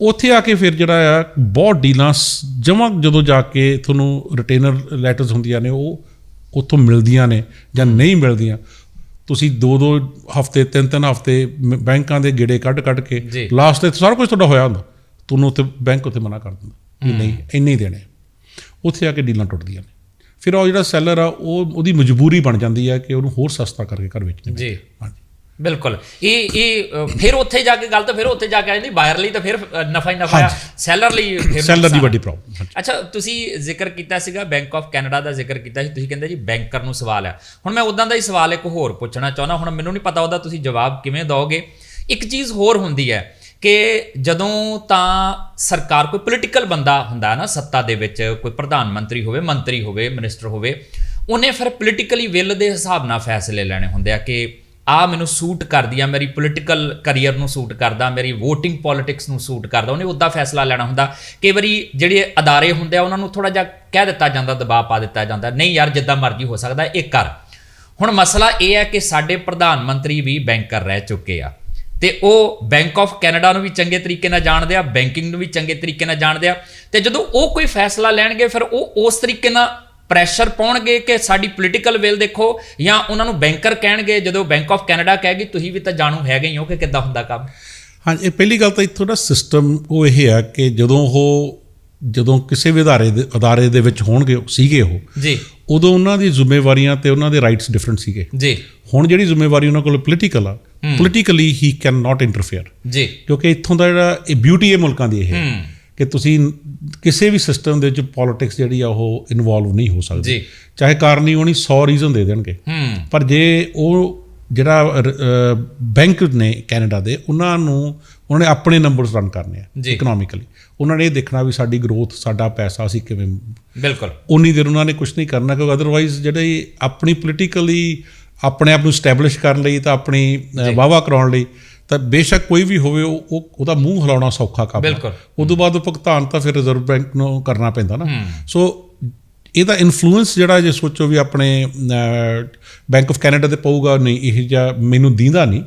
ਉੱਥੇ ਆ ਕੇ ਫਿਰ ਜਿਹੜਾ ਆ ਬਹੁਤ ਡੀਲਾਂ ਜਮਾ ਜਦੋਂ ਜਾ ਕੇ ਤੁਹਾਨੂੰ ਰਿਟੇਨਰ ਲੈਟਰਸ ਹੁੰਦੀਆਂ ਨੇ ਉਹ ਉੱਥੋਂ ਮਿਲਦੀਆਂ ਨੇ ਜਾਂ ਨਹੀਂ ਮਿਲਦੀਆਂ। ਤੁਸੀਂ ਦੋ ਦੋ ਹਫ਼ਤੇ ਤਿੰਨ ਤਿੰਨ ਹਫ਼ਤੇ ਬੈਂਕਾਂ ਦੇ ਗੇੜੇ ਕੱਢ ਕੱਢ ਕੇ। ਲਾਸਟ ਤੇ ਸਾਰਾ ਕੁਝ ਤੁਹਾਡਾ ਹੋਇਆ ਹੁੰਦਾ। ਤੁਹਾਨੂੰ ਉੱਥੇ ਬੈਂਕ ਉੱਥੇ ਮਨਾ ਕਰ ਦਿੰਦਾ। ਵੀ ਨਹੀਂ ਇੰਨੇ ਹੀ ਦੇਣੇ। ਉੱਥੇ ਆ ਕੇ ਡੀਲਾਂ ਟੁੱਟਦੀਆਂ ਨੇ। ਫਿਰ ਉਹ ਜਿਹੜਾ ਸੈਲਰ ਆ ਉਹ ਉਹਦੀ ਮਜਬੂਰੀ ਬਣ ਜਾਂਦੀ ਹੈ ਕਿ ਉਹਨੂੰ ਹੋਰ ਸਸਤਾ ਕਰਕੇ ਘਰ ਵੇਚਣਾ ਜੀ। ਹਾਂਜੀ। ਬਿਲਕੁਲ। ਇਹ ਇਹ ਫਿਰ ਉੱਥੇ ਜਾ ਕੇ ਗੱਲ ਤਾਂ ਫਿਰ ਉੱਥੇ ਜਾ ਕੇ ਆ ਜਾਂਦੀ ਬਾਇਰ ਲਈ ਤਾਂ ਫਿਰ ਨਫਾ ਹੀ ਨਫਾ ਆ। ਸੈਲਰ ਲਈ ਫਿਰ ਸੈਲਰ ਦੀ। ਵੱਡੀ ਪ੍ਰੋਬਲਮ ਅੱਛਾ ਤੁਸੀਂ ਜ਼ਿਕਰ ਕੀਤਾ ਸੀਗਾ ਬੈਂਕ ਆਫ ਕੈਨੇਡਾ ਦਾ ਜ਼ਿਕਰ ਕੀਤਾ ਸੀ ਤੁਸੀਂ ਕਹਿੰਦੇ ਜੀ ਬੈਂਕਰ ਨੂੰ ਸਵਾਲ ਆ। ਹੁਣ ਮੈਂ ਉਦਾਂ ਦਾ ਹੀ ਸਵਾਲ ਇੱਕ ਹੋਰ ਪੁੱਛਣਾ ਚਾਹੁੰਦਾ ਹੁਣ ਮੈਨੂੰ ਨਹੀਂ ਪਤਾ ਉਹਦਾ ਤੁਸੀਂ ਜਵਾਬ ਕਿਵੇਂ ਦਿਓਗੇ। ਇੱਕ ਚੀਜ਼ ਹੋਰ ਹੁੰਦੀ ਹੈ ਕਿ ਜਦੋਂ ਤਾਂ ਸਰਕਾਰ ਕੋਈ ਪੋਲੀਟੀਕਲ ਬੰਦਾ ਹੁੰਦਾ ਨਾ ਸੱਤਾ ਦੇ ਵਿੱਚ, ਕੋਈ ਪ੍ਰਧਾਨ ਮੰਤਰੀ ਹੋਵੇ ਮੰਤਰੀ ਹੋਵੇ ਮਿਨਿਸਟਰ ਹੋਵੇ, ਉਹਨੇ ਫਿਰ ਪੋਲੀਟੀਕਲੀ ਵਿਲ ਦੇ ਹਿਸਾਬ ਨਾਲ ਫੈਸਲੇ ਲੈਣੇ ਹੁੰਦੇ ਆ ਕਿ ਆ ਮੈਨੂੰ ਸੂਟ ਕਰਦੀ ਆ, ਮੇਰੀ ਪੋਲੀਟੀਕਲ ਕੈਰੀਅਰ ਨੂੰ ਸੂਟ ਕਰਦਾ, ਮੇਰੀ VOTING ਪੋਲਿਟਿਕਸ ਨੂੰ ਸੂਟ ਕਰਦਾ, ਉਹਨੇ ਉੱਦਾਂ ਫੈਸਲਾ ਲੈਣਾ ਹੁੰਦਾ। ਕਈ ਵਾਰੀ ਜਿਹੜੇ ਅਦਾਰੇ ਹੁੰਦੇ ਆ, ਉਹਨਾਂ ਨੂੰ ਥੋੜਾ ਜਿਹਾ ਕਹਿ ਦਿੱਤਾ ਜਾਂਦਾ, ਦਬਾਅ ਪਾ ਦਿੱਤਾ ਜਾਂਦਾ, ਨਹੀਂ ਯਾਰ ਜਿੱਦਾਂ ਮਰਜ਼ੀ ਹੋ ਸਕਦਾ ਇਹ ਕਰ। ਹੁਣ ਮਸਲਾ ਇਹ ਹੈ ਕਿ ਸਾਡੇ ਪ੍ਰਧਾਨ ਮੰਤਰੀ ਵੀ ਬੈਂਕਰ ਰਹਿ ਚੁੱਕੇ ਆ। ਤੇ ਉਹ ਬੈਂਕ ਆਫ ਕੈਨੇਡਾ ਨੂੰ ਵੀ ਚੰਗੇ ਤਰੀਕੇ ਨਾਲ ਜਾਣਦੇ ਆ ਬੈਂਕਿੰਗ ਨੂੰ ਵੀ ਚੰਗੇ ਤਰੀਕੇ ਨਾਲ ਜਾਣਦੇ ਆ। ਤੇ ਜਦੋਂ ਉਹ ਕੋਈ ਫੈਸਲਾ ਲੈਣਗੇ ਫਿਰ ਉਹ ਉਸ ਤਰੀਕੇ ਨਾਲ ਪ੍ਰੈਸ਼ਰ ਪਾਉਣਗੇ ਕਿ ਸਾਡੀ ਪੋਲੀਟੀਕਲ ਵਿਲ ਦੇਖੋ ਜਾਂ ਉਹਨਾਂ ਨੂੰ ਬੈਂਕਰ ਕਹਿਣਗੇ ਜਦੋਂ ਬੈਂਕ ਆਫ ਕੈਨੇਡਾ ਕਹੇਗੀ ਤੁਸੀਂ ਵੀ ਤਾਂ ਜਾਣੂ ਹੈਗੇ ਹੀ ਹੋ ਕਿ ਕਿੱਦਾਂ ਹੁੰਦਾ ਕੰਮ। ਹਾਂ ਇਹ ਪਹਿਲੀ ਗੱਲ ਤਾਂ ਇੱਥੋਂ ਦਾ ਸਿਸਟਮ ਉਹ ਇਹ ਹੈ ਕਿ ਜਦੋਂ ਉਹ ਜਦੋਂ ਕਿਸੇ ਵੀ ਅਦਾਰੇ ਦੇ ਅਦਾਰੇ ਦੇ ਵਿੱਚ ਹੋਣਗੇ ਸੀਗੇ ਉਹ ਜੀ। ਉਦੋਂ ਉਹਨਾਂ ਦੀ ਜ਼ਿੰਮੇਵਾਰੀਆਂ ਤੇ ਉਹਨਾਂ ਦੇ ਰਾਈਟਸ ਡਿਫਰੈਂਟ ਸੀਗੇ। ਜੀ। ਹੁਣ ਜਿਹੜੀ ਜ਼ਿੰਮੇਵਾਰੀ ਉਹਨਾਂ ਕੋਲ ਪੋਲੀਟੀਕਲ ਆ ਪੋਲੀਟੀਕਲੀ ਹੀ ਕੈਨ ਨਾਟ ਇੰਟਰਫੇਅਰ ਜੀ। ਕਿਉਂਕਿ ਇੱਥੋਂ ਦਾ ਜਿਹੜਾ ਇਹ ਬਿਊਟੀ ਹੈ ਮੁਲਕਾਂ ਦੀ ਇਹ ਹੈ। ਕਿ ਤੁਸੀਂ ਕਿਸੇ ਵੀ ਸਿਸਟਮ ਦੇ ਵਿੱਚ ਪੋਲਿਟਿਕਸ ਜਿਹੜੀ ਆ ਉਹ ਇਨਵੋਲਵ ਨਹੀਂ ਹੋ ਸਕਦੀ। ਜੀ। ਚਾਹੇ ਕਾਰਨ ਹੀ ਹੋਣੀ 100 ਰੀਜ਼ਨ ਦੇ ਦੇਣਗੇ। ਪਰ ਜੇ ਉਹ ਜਿਹੜਾ ਬੈਂਕ ਨੇ ਕੈਨੇਡਾ ਦੇ ਉਹਨਾਂ ਨੂੰ ਉਹਨਾਂ ਆਪਣੇ ਨੰਬਰਸ ਰਨ ਕਰਨੇ ਆ। ਇਕਨੋਮਿਕਲੀ ਉਹਨਾਂ ਨੇ ਇਹ ਦੇਖਣਾ ਵੀ ਸਾਡੀ ਗਰੋਥ ਸਾਡਾ ਪੈਸਾ ਅਸੀਂ ਕਿਵੇਂ ਬਿਲਕੁਲ। ਉਨੀ ਦੇਰ ਉਹਨਾਂ ਨੇ ਕੁਝ ਨਹੀਂ ਕਰਨਾ ਕਿਉਂਕਿ ਅਦਰਵਾਈਜ਼ ਜਿਹੜੇ ਆਪਣੀ ਪੋਲੀਟੀਕਲੀ ਆਪਣੇ ਆਪ ਨੂੰ ਸਟੈਬਲਿਸ਼ ਕਰਨ ਲਈ ਤਾਂ ਆਪਣੀ ਵਾਵਾ ਕਰਾਉਣ ਲਈ ਤਾਂ ਬੇਸ਼ੱਕ ਕੋਈ ਵੀ ਹੋਵੇ ਉਹ ਉਹ- ਉਹਦਾ ਮੂੰਹ ਹਿਲਾਉਣਾ ਸੌਖਾ ਕੰਮ। ਬਿਲਕੁਲ। ਉਦੋਂ ਬਾਅਦ ਭੁਗਤਾਨ ਤਾਂ ਫਿਰ ਰਿਜ਼ਰਵ ਬੈਂਕ ਨੂੰ ਕਰਨਾ ਪੈਂਦਾ ਨਾ ਸੋ ਇਹਦਾ ਇਨਫਲੂਐਂਸ ਜਿਹੜਾ ਜੇ ਸੋਚੋ ਵੀ ਆਪਣੇ ਬੈਂਕ ਆਫ ਕੈਨੇਡਾ ਤੇ ਪਊਗਾ ਨਹੀਂ ਇਹ ਜਾਂ ਮੈਨੂੰ ਦੀਂਦਾ ਨਹੀਂ।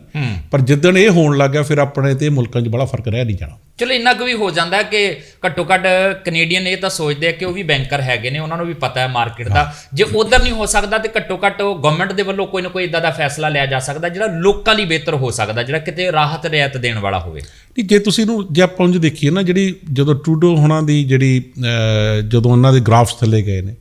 ਪਰ ਜਿੱਦਣ ਇਹ ਹੋਣ ਲੱਗਾ ਫਿਰ ਆਪਣੇ ਤੇ ਮੁਲਕਾਂ 'ਚ ਬੜਾ ਫ਼ਰਕ ਰਹਿ ਨਹੀਂ ਜਾਣਾ। ਚਲੋ ਇੰਨਾ ਕੁ ਵੀ ਹੋ ਜਾਂਦਾ ਕਿ ਘੱਟੋ ਘੱਟ ਕੈਨੇਡੀਅਨ ਇਹ ਤਾਂ ਸੋਚਦੇ ਆ ਕਿ ਉਹ ਵੀ ਬੈਂਕਰ ਹੈਗੇ ਨੇ ਉਹਨਾਂ ਨੂੰ ਵੀ ਪਤਾ ਹੈ ਮਾਰਕੀਟ ਦਾ। ਜੇ ਉਧਰ ਨਹੀਂ ਹੋ ਸਕਦਾ ਤੇ ਘੱਟੋ ਘੱਟ ਉਹ ਗਵਰਨਮੈਂਟ ਦੇ ਵੱਲੋਂ ਕੋਈ ਨਾ ਕੋਈ ਇਦਾਂ ਦਾ ਫੈਸਲਾ ਲਿਆ ਜਾ ਸਕਦਾ ਜਿਹੜਾ ਲੋਕਾਂ ਲਈ ਬਿਹਤਰ ਹੋ ਸਕਦਾ ਜਿਹੜਾ ਕਿਤੇ ਰਾਹਤ ਰਿਆਇਤ ਦੇਣ ਵਾਲਾ ਹੋਵੇ। ਨਹੀਂ ਜੇ ਤੁਸੀਂ ਨੂੰ ਜੇ ਆਪਾਂ ਉਂਝ ਦੇਖੀਏ ਨਾ ਜਿਹੜੀ ਜਦੋਂ ਟਰੂਡੋ ਹੋਣਾ ਦੀ ਜਿਹੜੀ ਜਦੋਂ ਉਹਨਾਂ ਦੇ ਗ੍ਰਾਫਸ ਥੱਲੇ ਗਏ ਨੇ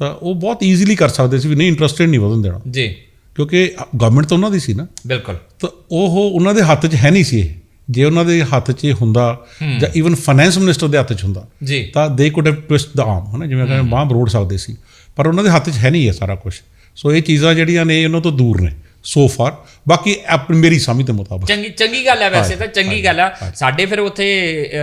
ਤਾਂ ਉਹ ਬਹੁਤ ਈਜ਼ੀਲੀ ਕਰ ਸਕਦੇ ਸੀ ਵੀ ਨਹੀਂ ਇੰਟਰਸਟਡ ਨਹੀਂ ਵਧਣ ਦੇਣਾ। ਜੀ। ਕਿਉਂਕਿ ਗਵਰਨਮੈਂਟ ਤਾਂ ਉਹਨਾਂ ਦੀ ਸੀ ਨਾ। ਬਿਲਕੁਲ। ਤਾਂ ਉਹ ਉਹਨਾਂ ਦੇ ਹੱਥ 'ਚ ਹੈ ਨਹੀਂ ਸੀ ਇਹ। ਜੇ ਉਹਨਾਂ ਦੇ ਹੱਥ 'ਚ ਹੁੰਦਾ ਜਾਂ ਇਵਨ ਫਾਈਨੈਂਸ ਮਿਨਿਸਟਰ ਦੇ ਹੱਥ 'ਚ ਹੁੰਦਾ ਜੀ। ਤਾਂ they could have twist the arm ਹਨਾ? ਜਿਵੇਂ ਕਹਿੰਦੇ ਬਾਂਹ ਮਰੋੜ ਸਕਦੇ ਸੀ। ਪਰ ਉਹਨਾਂ ਦੇ ਹੱਥ 'ਚ ਹੈ ਨਹੀਂ ਇਹ ਸਾਰਾ ਕੁਝ ਸੋ ਇਹ ਚੀਜ਼ਾਂ ਜਿਹੜੀਆਂ ਨੇ ਉਹਨਾਂ ਤੋਂ ਦੂਰ ਨੇ ਸੋ ਫਾਰ ਬਾਕੀ ਆਪਣੀ ਮੇਰੀ ਸਮਝ ਦੇ ਮੁਤਾਬਕ। ਚੰਗੀ ਚੰਗੀ ਗੱਲ ਹੈ ਵੈਸੇ ਤਾਂ ਚੰਗੀ ਗੱਲ ਆ। ਸਾਡੇ ਫਿਰ ਉੱਥੇ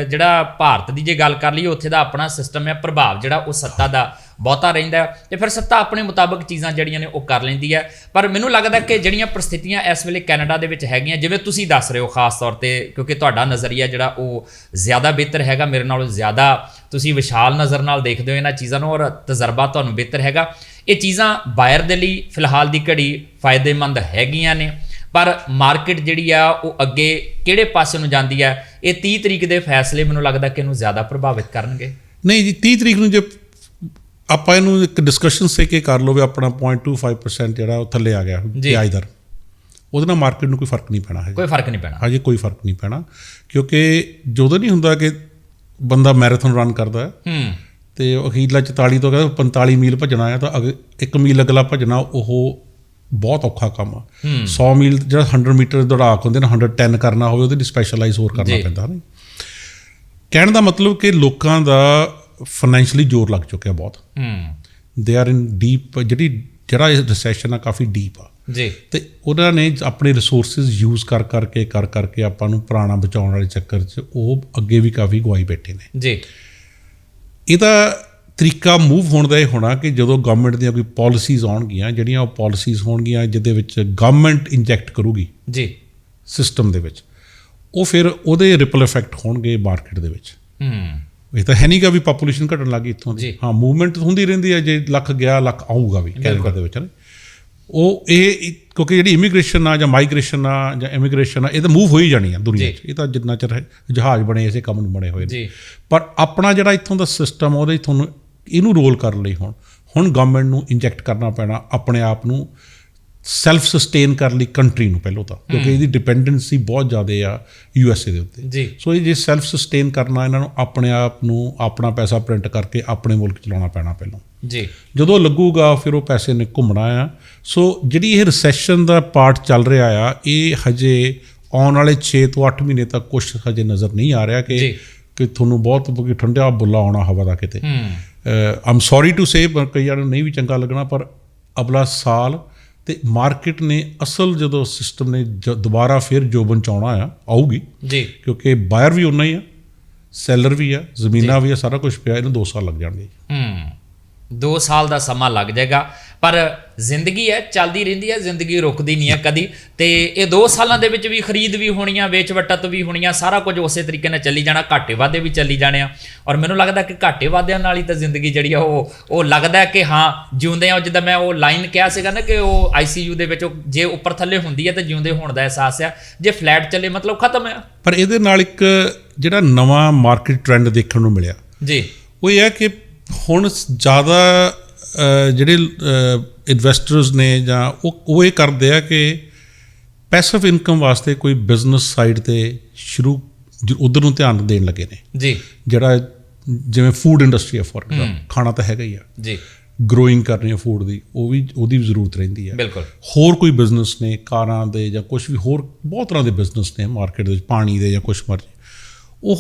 ਜਿਹੜਾ ਭਾਰਤ ਦੀ ਜੇ ਗੱਲ ਕਰ ਲਈਏ ਉੱਥੇ ਦਾ ਆਪਣਾ ਸਿਸਟਮ ਹੈ ਪ੍ਰਭਾਵ ਜਿਹੜਾ ਉਹ ਸੱਤਾ ਦਾ ਬਹੁਤਾ ਰਹਿੰਦਾ ਹੈ ਤੇ ਫਿਰ ਸੱਤਾ ਆਪਣੇ ਮੁਤਾਬਕ ਚੀਜ਼ਾਂ ਜਿਹੜੀਆਂ ਨੇ ਉਹ ਕਰ ਲੈਂਦੀ ਹੈ। ਪਰ ਮੈਨੂੰ ਲੱਗਦਾ ਕਿ ਜਿਹੜੀਆਂ ਪ੍ਰਸਥਿਤੀਆਂ ਇਸ ਵੇਲੇ ਕੈਨੇਡਾ ਦੇ ਵਿੱਚ ਹੈਗੀਆਂ, ਜਿਵੇਂ ਤੁਸੀਂ ਦੱਸ ਰਹੇ ਹੋ ਖਾਸ ਤੌਰ ਤੇ, ਕਿਉਂਕਿ ਤੁਹਾਡਾ ਨਜ਼ਰੀਆ ਜਿਹੜਾ ਉਹ ਜ਼ਿਆਦਾ ਬਿਹਤਰ ਹੈਗਾ, ਮੇਰੇ ਨਾਲੋਂ ਜ਼ਿਆਦਾ ਤੁਸੀਂ ਵਿਸ਼ਾਲ ਨਜ਼ਰ ਨਾਲ ਦੇਖਦੇ ਹੋ ਇਹਨਾਂ ਚੀਜ਼ਾਂ ਨੂੰ ਔਰ ਤਜਰਬਾ ਤੁਹਾਨੂੰ ਬਿਹਤਰ ਹੈਗਾ। ਇਹ ਚੀਜ਼ਾਂ ਬਾਇਰ ਦੇ ਲਈ ਫਿਲਹਾਲ ਦੀ ਘੜੀ ਫਾਇਦੇਮੰਦ ਹੈਗੀਆਂ ਨੇ, ਪਰ ਮਾਰਕੀਟ ਜਿਹੜੀ ਆ ਉਹ ਅੱਗੇ ਕਿਹੜੇ ਪਾਸੇ ਨੂੰ ਜਾਂਦੀ ਆ ਇਹ 30 ਤਰੀਕ ਦੇ ਫੈਸਲੇ ਮੈਨੂੰ ਲੱਗਦਾ ਕਿ ਇਹਨੂੰ ਜ਼ਿਆਦਾ ਪ੍ਰਭਾਵਿਤ ਕਰਨਗੇ। ਨਹੀਂ ਜੀ 30 ਤਰੀਕ ਨੂੰ ਜੇ ਆਪਾਂ ਇਹਨੂੰ ਇੱਕ ਡਿਸਕਸ਼ਨ ਸੇ ਕੇ ਕਰ ਲਓਗੇ ਆਪਣਾ 0.25% ਜਿਹੜਾ ਉਹ ਥੱਲੇ ਆ ਗਿਆ। ਵਿਆਜ ਦਰ। ਉਹਦੇ ਨਾਲ ਮਾਰਕੀਟ ਨੂੰ ਕੋਈ ਫ਼ਰਕ ਨਹੀਂ ਪੈਣਾ ਹੈ ਕੋਈ ਫ਼ਰਕ ਨਹੀਂ ਪੈਣਾ। ਹਜੇ ਕੋਈ ਫ਼ਰਕ ਨਹੀਂ ਪੈਣਾ। ਕਿਉਂਕਿ ਜਦੋਂ ਨਹੀਂ ਹੁੰਦਾ ਕਿ ਬੰਦਾ ਮੈਰਾਥਨ ਰਨ ਕਰਦਾ ਹੈ ਹੂੰ। ਤੇ ਅਖੀਰਲਾ 44 ਤੋਂ ਕਹਿੰਦਾ 45 ਮੀਲ ਭੱਜਣਾ ਆ ਤਾਂ ਅਗ- ਇੱਕ ਮੀਲ ਅਗਲਾ ਭੱਜਣਾ ਉਹ ਬਹੁਤ ਔਖਾ ਕੰਮ ਆ। 100 ਮੀਲ ਜਿਹੜਾ 100 ਮੀਟਰ ਦੌੜਾਕ ਹੁੰਦੇ ਨਾ 110 ਕਰਨਾ ਹੋਵੇ ਉਹਦੇ ਲਈ ਸਪੈਸ਼ਲਾਈਜ਼ ਹੋਰ ਕਰਨਾ। ਪੈਂਦਾ। ਨਾ ਕਹਿਣ ਦਾ ਮਤਲਬ ਕਿ ਲੋਕਾਂ ਦਾ ਫਾਈਨੈਂਸ਼ਲੀ ਜ਼ੋਰ ਲੱਗ ਚੁੱਕਿਆ ਬਹੁਤ। ਹੂੰ। ਦੇ ਆਰ ਇਨ ਡੀਪ ਜਿਹੜੀ ਜਿਹੜਾ ਇਹ ਰਿਸੈਸ਼ਨ ਆ ਕਾਫੀ ਡੀਪ ਆ। ਜੀ। ਤੇ ਉਹਨਾਂ ਨੇ ਆਪਣੇ ਰਿਸੋਰਸਸ ਯੂਜ਼ ਕਰ ਕਰਕੇ ਕਰ ਕਰਕੇ ਆਪਾਂ ਨੂੰ ਪੁਰਾਣਾ ਬਚਾਉਣ ਵਾਲੇ ਚੱਕਰ 'ਚ ਉਹ ਅੱਗੇ ਵੀ ਕਾਫੀ ਗਵਾਈ ਬੈਠੇ ਨੇ। ਜੀ। ਇਹਦਾ ਤਰੀਕਾ ਮੂਵ ਹੋਣ ਦਾ ਇਹ ਹੋਣਾ ਕਿ ਜਦੋਂ ਗਵਰਨਮੈਂਟ ਦੀਆਂ ਕੋਈ ਪਾਲਿਸੀਜ਼ ਆਉਣਗੀਆਂ ਜਿਹੜੀਆਂ ਉਹ ਪਾਲਿਸੀਜ਼ ਹੋਣਗੀਆਂ ਜਿਹਦੇ ਵਿੱਚ ਗਵਰਨਮੈਂਟ ਇੰਜੈਕਟ ਕਰੂਗੀ ਜੀ। ਸਿਸਟਮ ਦੇ ਵਿੱਚ ਉਹ ਫਿਰ ਉਹਦੇ ਰਿਪਲ ਇਫੈਕਟ ਹੋਣਗੇ ਮਾਰਕੀਟ ਦੇ ਵਿੱਚ। ਹੂੰ। ਇਹ ਤਾਂ ਹੈ ਨਹੀਂਗਾ ਵੀ ਪੋਪੂਲੇਸ਼ਨ ਘਟਣ ਲੱਗੀ ਇੱਥੋਂ। ਦੀ। ਹਾਂ ਮੂਵਮੈਂਟ ਹੁੰਦੀ ਰਹਿੰਦੀ ਹੈ ਜੇ ਲੱਖ ਗਿਆ ਲੱਖ ਆਊਗਾ ਵੀ ਕੈਨੇਡਾ ਦੇ ਵਿੱਚ ਨਾ ਉਹ ਇਹ ਕਿਉਂਕਿ ਜਿਹੜੀ ਇਮੀਗ੍ਰੇਸ਼ਨ ਆ ਜਾਂ ਮਾਈਗ੍ਰੇਸ਼ਨ ਆ ਜਾਂ ਇਮੀਗ੍ਰੇਸ਼ਨ ਆ ਇਹ ਤਾਂ ਮੂਵ ਹੋ ਹੀ ਜਾਣੀ ਆ ਦੁਨੀਆ 'ਚ। ਇਹ ਤਾਂ ਜਿੰਨਾ ਚਿਰ ਜਹਾਜ਼ ਬਣੇ ਇਸੇ ਕੰਮ ਨੂੰ ਬਣੇ ਹੋਏ ਨੇ। ਪਰ ਆਪਣਾ ਜਿਹੜਾ ਇੱਥੋਂ ਦਾ ਸਿਸਟਮ ਉਹਦੇ ਤੁਹਾਨੂੰ ਇਹਨੂੰ ਰੋਲ ਕਰਨ ਲਈ ਹੁਣ ਹੁਣ ਗਵਰਨਮੈਂਟ ਨੂੰ ਇੰਜੈਕਟ ਕਰਨਾ ਪੈਣਾ ਆਪਣੇ ਆਪ ਨੂੰ। ਸੈਲਫ ਸਸਟੇਨ ਕਰਨ ਲਈ ਕੰਟਰੀ ਨੂੰ ਪਹਿਲਾਂ ਤਾਂ ਕਿਉਂਕਿ ਇਹਦੀ ਡਿਪੈਂਡੈਂਸੀ ਬਹੁਤ ਜ਼ਿਆਦਾ ਆ ਯੂ ਐਸ ਏ ਦੇ ਉੱਤੇ। ਸੋ ਇਹ ਜੇ ਸੈਲਫ ਸਸਟੇਨ ਕਰਨਾ ਇਹਨਾਂ ਨੂੰ ਆਪਣੇ ਆਪ ਨੂੰ ਆਪਣਾ ਪੈਸਾ ਪ੍ਰਿੰਟ ਕਰਕੇ ਆਪਣੇ ਮੁਲਕ ਚਲਾਉਣਾ ਪੈਣਾ ਪਹਿਲਾਂ। ਜੀ। ਜਦੋਂ ਲੱਗੂਗਾ ਫਿਰ ਉਹ ਪੈਸੇ ਨੇ ਘੁੰਮਣਾ ਆ। ਸੋ ਜਿਹੜੀ ਇਹ ਰਿਸੈਸ਼ਨ ਦਾ ਪਾਰਟ ਚੱਲ ਰਿਹਾ ਆ ਇਹ ਹਜੇ ਆਉਣ ਵਾਲੇ 6 ਤੋਂ 8 ਮਹੀਨੇ ਤੱਕ ਕੁਝ ਹਜੇ ਨਜ਼ਰ ਨਹੀਂ ਆ ਰਿਹਾ ਕਿ। ਕਿ ਤੁਹਾਨੂੰ ਬਹੁਤ ਕਿ ਠੰਡਾ ਬੁੱਲਾ ਆਉਣਾ ਹਵਾ ਦਾ ਕਿਤੇ। ਆਮ ਸੌਰੀ ਟੂ ਸੇ ਪਰ ਕਈਆਂ ਨੂੰ ਨਹੀਂ ਵੀ ਚੰਗਾ ਲੱਗਣਾ ਪਰ ਅਗਲਾ ਸਾਲ ਤੇ ਮਾਰਕੀਟ ਨੇ ਅਸਲ ਜਦੋਂ ਸਿਸਟਮ ਨੇ ਜ- ਦੁਬਾਰਾ ਫਿਰ ਜੋਬਨ ਚ ਆਉਣਾ ਆ ਆਊਗੀ। ਜੀ। ਕਿਉਂਕਿ ਬਾਇਰ ਵੀ ਉਨਾ ਹੀ ਆ ਸੈਲਰ ਵੀ ਆ ਜ਼ਮੀਨਾਂ ਵੀ ਆ ਸਾਰਾ ਕੁਝ ਪਿਆ ਇਹਨੂੰ 2 ਸਾਲ ਲੱਗ ਜਾਣਗੇ। ਹੂੰ। 2 ਸਾਲ ਦਾ ਸਮਾਂ ਲੱਗ ਜਾਏਗਾ। ਪਰ ਜ਼ਿੰਦਗੀ ਹੈ ਚੱਲਦੀ ਰਹਿੰਦੀ ਹੈ ਜ਼ਿੰਦਗੀ ਰੁਕਦੀ ਨਹੀਂ ਹੈ ਕਦੀ। ਤੇ ਇਹ 2 ਸਾਲਾਂ ਦੇ ਵਿੱਚ ਵੀ ਖਰੀਦ ਵੀ ਹੋਣੀਆਂ ਵੇਚ ਵਟਤ ਵੀ ਹੋਣੀਆਂ ਸਾਰਾ ਕੁਝ ਉਸੇ ਤਰੀਕੇ ਨਾਲ ਚੱਲੀ ਜਾਣਾ ਘਾਟੇ ਵਾਧੇ ਵੀ ਚੱਲੀ ਜਾਣੇ ਆ। ਔਰ ਮੈਨੂੰ ਲੱਗਦਾ ਕਿ ਘਾਟੇ ਵਾਧਿਆਂ ਨਾਲ ਹੀ ਤਾਂ ਜ਼ਿੰਦਗੀ ਜਿਹੜੀ ਆ ਉਹ ਉਹ ਲੱਗਦਾ ਕਿ ਹਾਂ ਜਿਉਂਦੇ ਆ ਜਿੱਦਾਂ ਮੈਂ ਉਹ ਲਾਈਨ ਕਿਹਾ ਸੀਗਾ ਨਾ ਕਿ ਉਹ ਆਈਸੀਯੂ ਦੇ ਵਿੱਚ ਉਹ ਜੇ ਉੱਪਰ ਥੱਲੇ ਹੁੰਦੀ ਹੈ ਤਾਂ ਜਿਉਂਦੇ ਹੋਣ ਦਾ ਅਹਿਸਾਸ ਆ। ਜੇ ਫਲੈਟ ਚੱਲੇ ਮਤਲਬ ਖਤਮ ਆ। ਪਰ ਇਹਦੇ ਨਾਲ ਇੱਕ ਜਿਹੜਾ ਨਵਾਂ ਮਾਰਕੀਟ ਟ੍ਰੈਂਡ ਦੇਖਣ ਨੂੰ ਮਿਲਿਆ। ਜੀ। ਉਹ ਇਹ ਹੈ ਕਿ ਹੁਣ ਜ਼ਿਆਦਾ ਜਿਹੜੇ ਇਨਵੈਸਟਰਸ ਨੇ ਜਾਂ ਉਹ ਉਹ ਇਹ ਕਰਦੇ ਆ ਕਿ ਪੈਸਿਵ ਇਨਕਮ ਵਾਸਤੇ ਕੋਈ ਬਿਜ਼ਨਸ ਸਾਈਡ ਤੇ ਸ਼ੁਰੂ ਉਧਰ ਨੂੰ ਧਿਆਨ ਦੇਣ ਲੱਗੇ ਨੇ। ਜੀ। ਜਿਹੜਾ ਜਿਵੇਂ ਫੂਡ ਇੰਡਸਟਰੀ ਆ ਫੋਰ ਐਗਜ਼ਾਮਪਲ ਖਾਣਾ ਤਾਂ ਹੈਗਾ ਹੀ ਆ। ਜੀ। ਗਰੋਇੰਗ ਕਰਨੀ ਆ ਫੂਡ ਦੀ ਉਹ ਵੀ ਉਹਦੀ ਵੀ ਜ਼ਰੂਰਤ ਰਹਿੰਦੀ ਆ। ਬਿਲਕੁਲ। ਹੋਰ ਕੋਈ ਬਿਜ਼ਨਸ ਨੇ ਕਾਰਾਂ ਦੇ ਜਾਂ ਕੁਝ ਵੀ ਹੋਰ ਬਹੁਤ ਤਰ੍ਹਾਂ ਦੇ ਬਿਜ਼ਨਸ ਨੇ ਮਾਰਕੀਟ ਦੇ ਵਿੱਚ ਪਾਣੀ ਦੇ ਜਾਂ ਕੁਝ ਮਰਜ਼ੀ। ਉਹ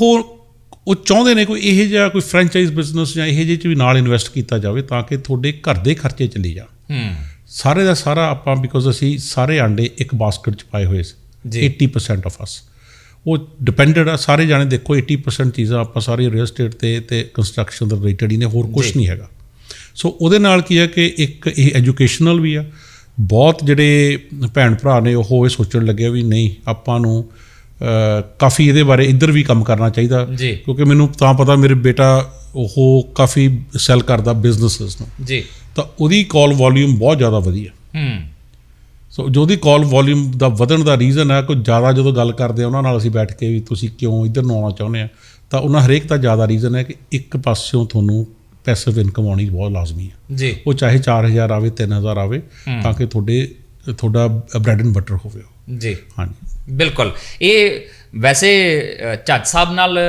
ਉਹ ਚਾਹੁੰਦੇ ਨੇ ਕੋਈ ਇਹੋ ਜਿਹਾ ਕੋਈ ਫਰੈਂਚਾਈਜ਼ ਬਿਜ਼ਨਸ ਜਾਂ ਇਹੋ ਜਿਹੇ ਚ ਵੀ ਨਾਲ ਇਨਵੈਸਟ ਕੀਤਾ ਜਾਵੇ ਤਾਂ ਕਿ ਤੁਹਾਡੇ ਘਰ ਦੇ ਖਰਚੇ ਚੱਲੀ ਜਾਣ। ਹੂੰ। ਸਾਰੇ ਦਾ ਸਾਰਾ ਆਪਾਂ ਬਿਕੋਜ਼ ਅਸੀਂ ਸਾਰੇ ਆਂਡੇ ਇੱਕ ਬਾਸਕਟ ਚ ਪਾਏ ਹੋਏ ਸੀ। ਜੀ। 80% ਆਫ ਅਸ ਉਹ ਡਿਪੈਂਡਡ ਆ ਸਾਰੇ ਜਾਣੇ ਦੇਖੋ 80% ਚੀਜ਼ਾਂ ਆਪਾਂ ਸਾਰੀ ਰੀਅਲ ਏਸਟੇਟ ਤੇ ਤੇ ਕੰਸਟਰਕਸ਼ਨ ਦੇ ਰਿਲੇਟਡ ਹੀ ਨੇ ਹੋਰ ਕੁਝ ਜੀ। ਨਹੀਂ ਹੈਗਾ। ਸੋ ਉਹਦੇ ਨਾਲ ਕੀ ਹੈ ਕਿ ਇੱਕ ਇਹ ਐਜੂਕੇਸ਼ਨਲ ਵੀ ਆ। ਬਹੁਤ ਜਿਹੜੇ ਭੈਣ ਭਰਾ ਨੇ ਉਹ ਇਹ ਸੋਚਣ ਲੱਗੇ ਵੀ ਨਹੀਂ ਆਪਾਂ ਨੂੰ ਕਾਫੀ ਇਹਦੇ ਬਾਰੇ ਇੱਧਰ ਵੀ ਕੰਮ ਕਰਨਾ ਚਾਹੀਦਾ। ਕਿਉਂਕਿ ਮੈਨੂੰ ਤਾਂ ਪਤਾ ਮੇਰੇ ਬੇਟਾ ਉਹ ਕਾਫੀ ਸੈਲ ਕਰਦਾ ਬਿਜ਼ਨੈਸਸ ਨੂੰ। ਜੀ। ਤਾਂ ਉਹਦੀ ਕਾਲ ਵੋਲਿਊਮ ਬਹੁਤ ਜ਼ਿਆਦਾ ਵਧੀਆ। ਹੂੰ। ਸੋ ਜੋ ਉਹਦੀ ਕਾਲ ਵੋਲਿਊਮ ਦਾ ਵਧਣ ਦਾ ਰੀਜ਼ਨ ਹੈ ਕੋਈ ਜ਼ਿਆਦਾ ਜਦੋਂ ਗੱਲ ਕਰਦੇ ਆ ਉਹਨਾਂ ਨਾਲ ਅਸੀਂ ਬੈਠ ਕੇ ਵੀ ਤੁਸੀਂ ਕਿਉਂ ਇੱਧਰ ਨੂੰ ਆਉਣਾ ਚਾਹੁੰਦੇ ਆ ਤਾਂ ਉਹਨਾਂ ਹਰੇਕ ਦਾ ਜ਼ਿਆਦਾ ਰੀਜ਼ਨ ਹੈ ਕਿ ਇੱਕ ਪਾਸਿਓਂ ਤੁਹਾਨੂੰ ਪੈਸਿਵ ਇਨਕਮ ਆਉਣੀ ਬਹੁਤ ਲਾਜ਼ਮੀ ਹੈ। ਜੀ। ਉਹ ਚਾਹੇ 4000 ਆਵੇ 3000 ਆਵੇ ਤਾਂ ਕਿ ਤੁਹਾਡੇ ਤੁਹਾਡਾ ਬ੍ਰੈਡ ਐਂਡ ਬਟਰ ਹੋਵੇ। ਜੀ। ਹਾਂਜੀ। ਬਿਲਕੁਲ। ਇਹ ਵੈਸੇ ਝੱਜ ਸਾਹਿਬ ਨਾਲ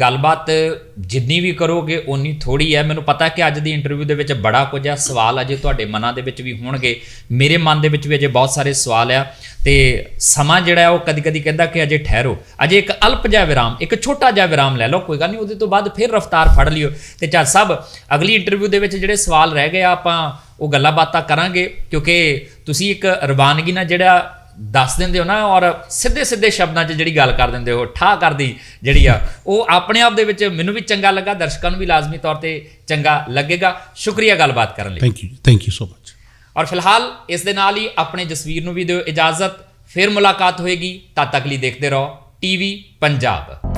ਗੱਲਬਾਤ ਜਿੰਨੀ ਵੀ ਕਰੋਗੇ ਓਨੀ ਥੋੜੀ ਹੈ। ਮੈਨੂੰ ਪਤਾ ਕਿ ਅੱਜ ਦੀ ਇੰਟਰਵਿਊ ਦੇ ਵਿੱਚ ਬੜਾ ਕੁਝ ਆ ਸਵਾਲ ਅਜੇ ਤੁਹਾਡੇ ਮਨਾਂ ਦੇ ਵਿੱਚ ਵੀ ਹੋਣਗੇ। ਮੇਰੇ ਮਨ ਦੇ ਵਿੱਚ ਵੀ ਅਜੇ ਬਹੁਤ ਸਾਰੇ ਸਵਾਲ ਆ। ਤੇ ਸਮਾਂ ਜਿਹੜਾ ਹੈ ਉਹ ਕਦੀ-ਕਦੀ ਕਹਿੰਦਾ ਕਿ ਅਜੇ ਠਹਿਰੋ। ਅਜੇ ਇੱਕ ਅਲਪ ਜਿਹਾ ਵਿਰਾਮ ਇੱਕ ਛੋਟਾ ਜਿਹਾ ਵਿਰਾਮ ਲੈ ਲਓ ਕੋਈ ਗੱਲ ਨਹੀਂ। ਉਹਦੇ ਤੋਂ ਬਾਅਦ ਫਿਰ ਰਫ਼ਤਾਰ ਫੜ ਲਿਓ। ਤੇ ਝੱਜ ਸਾਹਿਬ ਅਗਲੀ ਇੰਟਰਵਿਊ ਦੇ ਵਿੱਚ ਜਿਹੜੇ ਸਵਾਲ ਰਹਿ ਗਏ ਆ ਆਪਾਂ ਉਹ ਗੱਲਾਂ ਬਾਤਾਂ ਕਰਾਂਗੇ। ਕਿਉਂਕਿ ਤੁਸੀਂ ਇੱਕ ਰਵਾਨਗੀ ਨਾਲ ਜਿਹੜਾ ਦੱਸ ਦਿੰਦੇ ਹੋ ਨਾ ਔਰ ਸਿੱਧੇ ਸਿੱਧੇ ਸ਼ਬਦਾਂ 'ਚ ਜਿਹੜੀ ਗੱਲ ਕਰ ਦਿੰਦੇ ਹੋ ਠਾ ਕਰਦੀ ਜਿਹੜੀ ਆ ਉਹ ਆਪਣੇ ਆਪ ਦੇ ਵਿੱਚ ਮੈਨੂੰ ਵੀ ਚੰਗਾ ਲੱਗਾ ਦਰਸ਼ਕਾਂ ਨੂੰ ਵੀ ਲਾਜ਼ਮੀ ਤੌਰ ਤੇ ਚੰਗਾ ਲੱਗੇਗਾ। ਸ਼ੁਕਰੀਆ ਗੱਲਬਾਤ ਕਰਨ ਲਈ। Thank you thank you so much ਔਰ ਫਿਲਹਾਲ ਇਸ ਦੇ ਨਾਲ ਹੀ ਆਪਣੇ ਜਸਵੀਰ ਨੂੰ ਵੀ ਦਿਓ ਇਜਾਜ਼ਤ ਫਿਰ ਮੁਲਾਕਾਤ ਹੋਏਗੀ ਤਦ ਤੱਕ ਲਈ ਦੇਖਦੇ ਰਹੋ ਟੀਵੀ ਪੰਜਾਬ।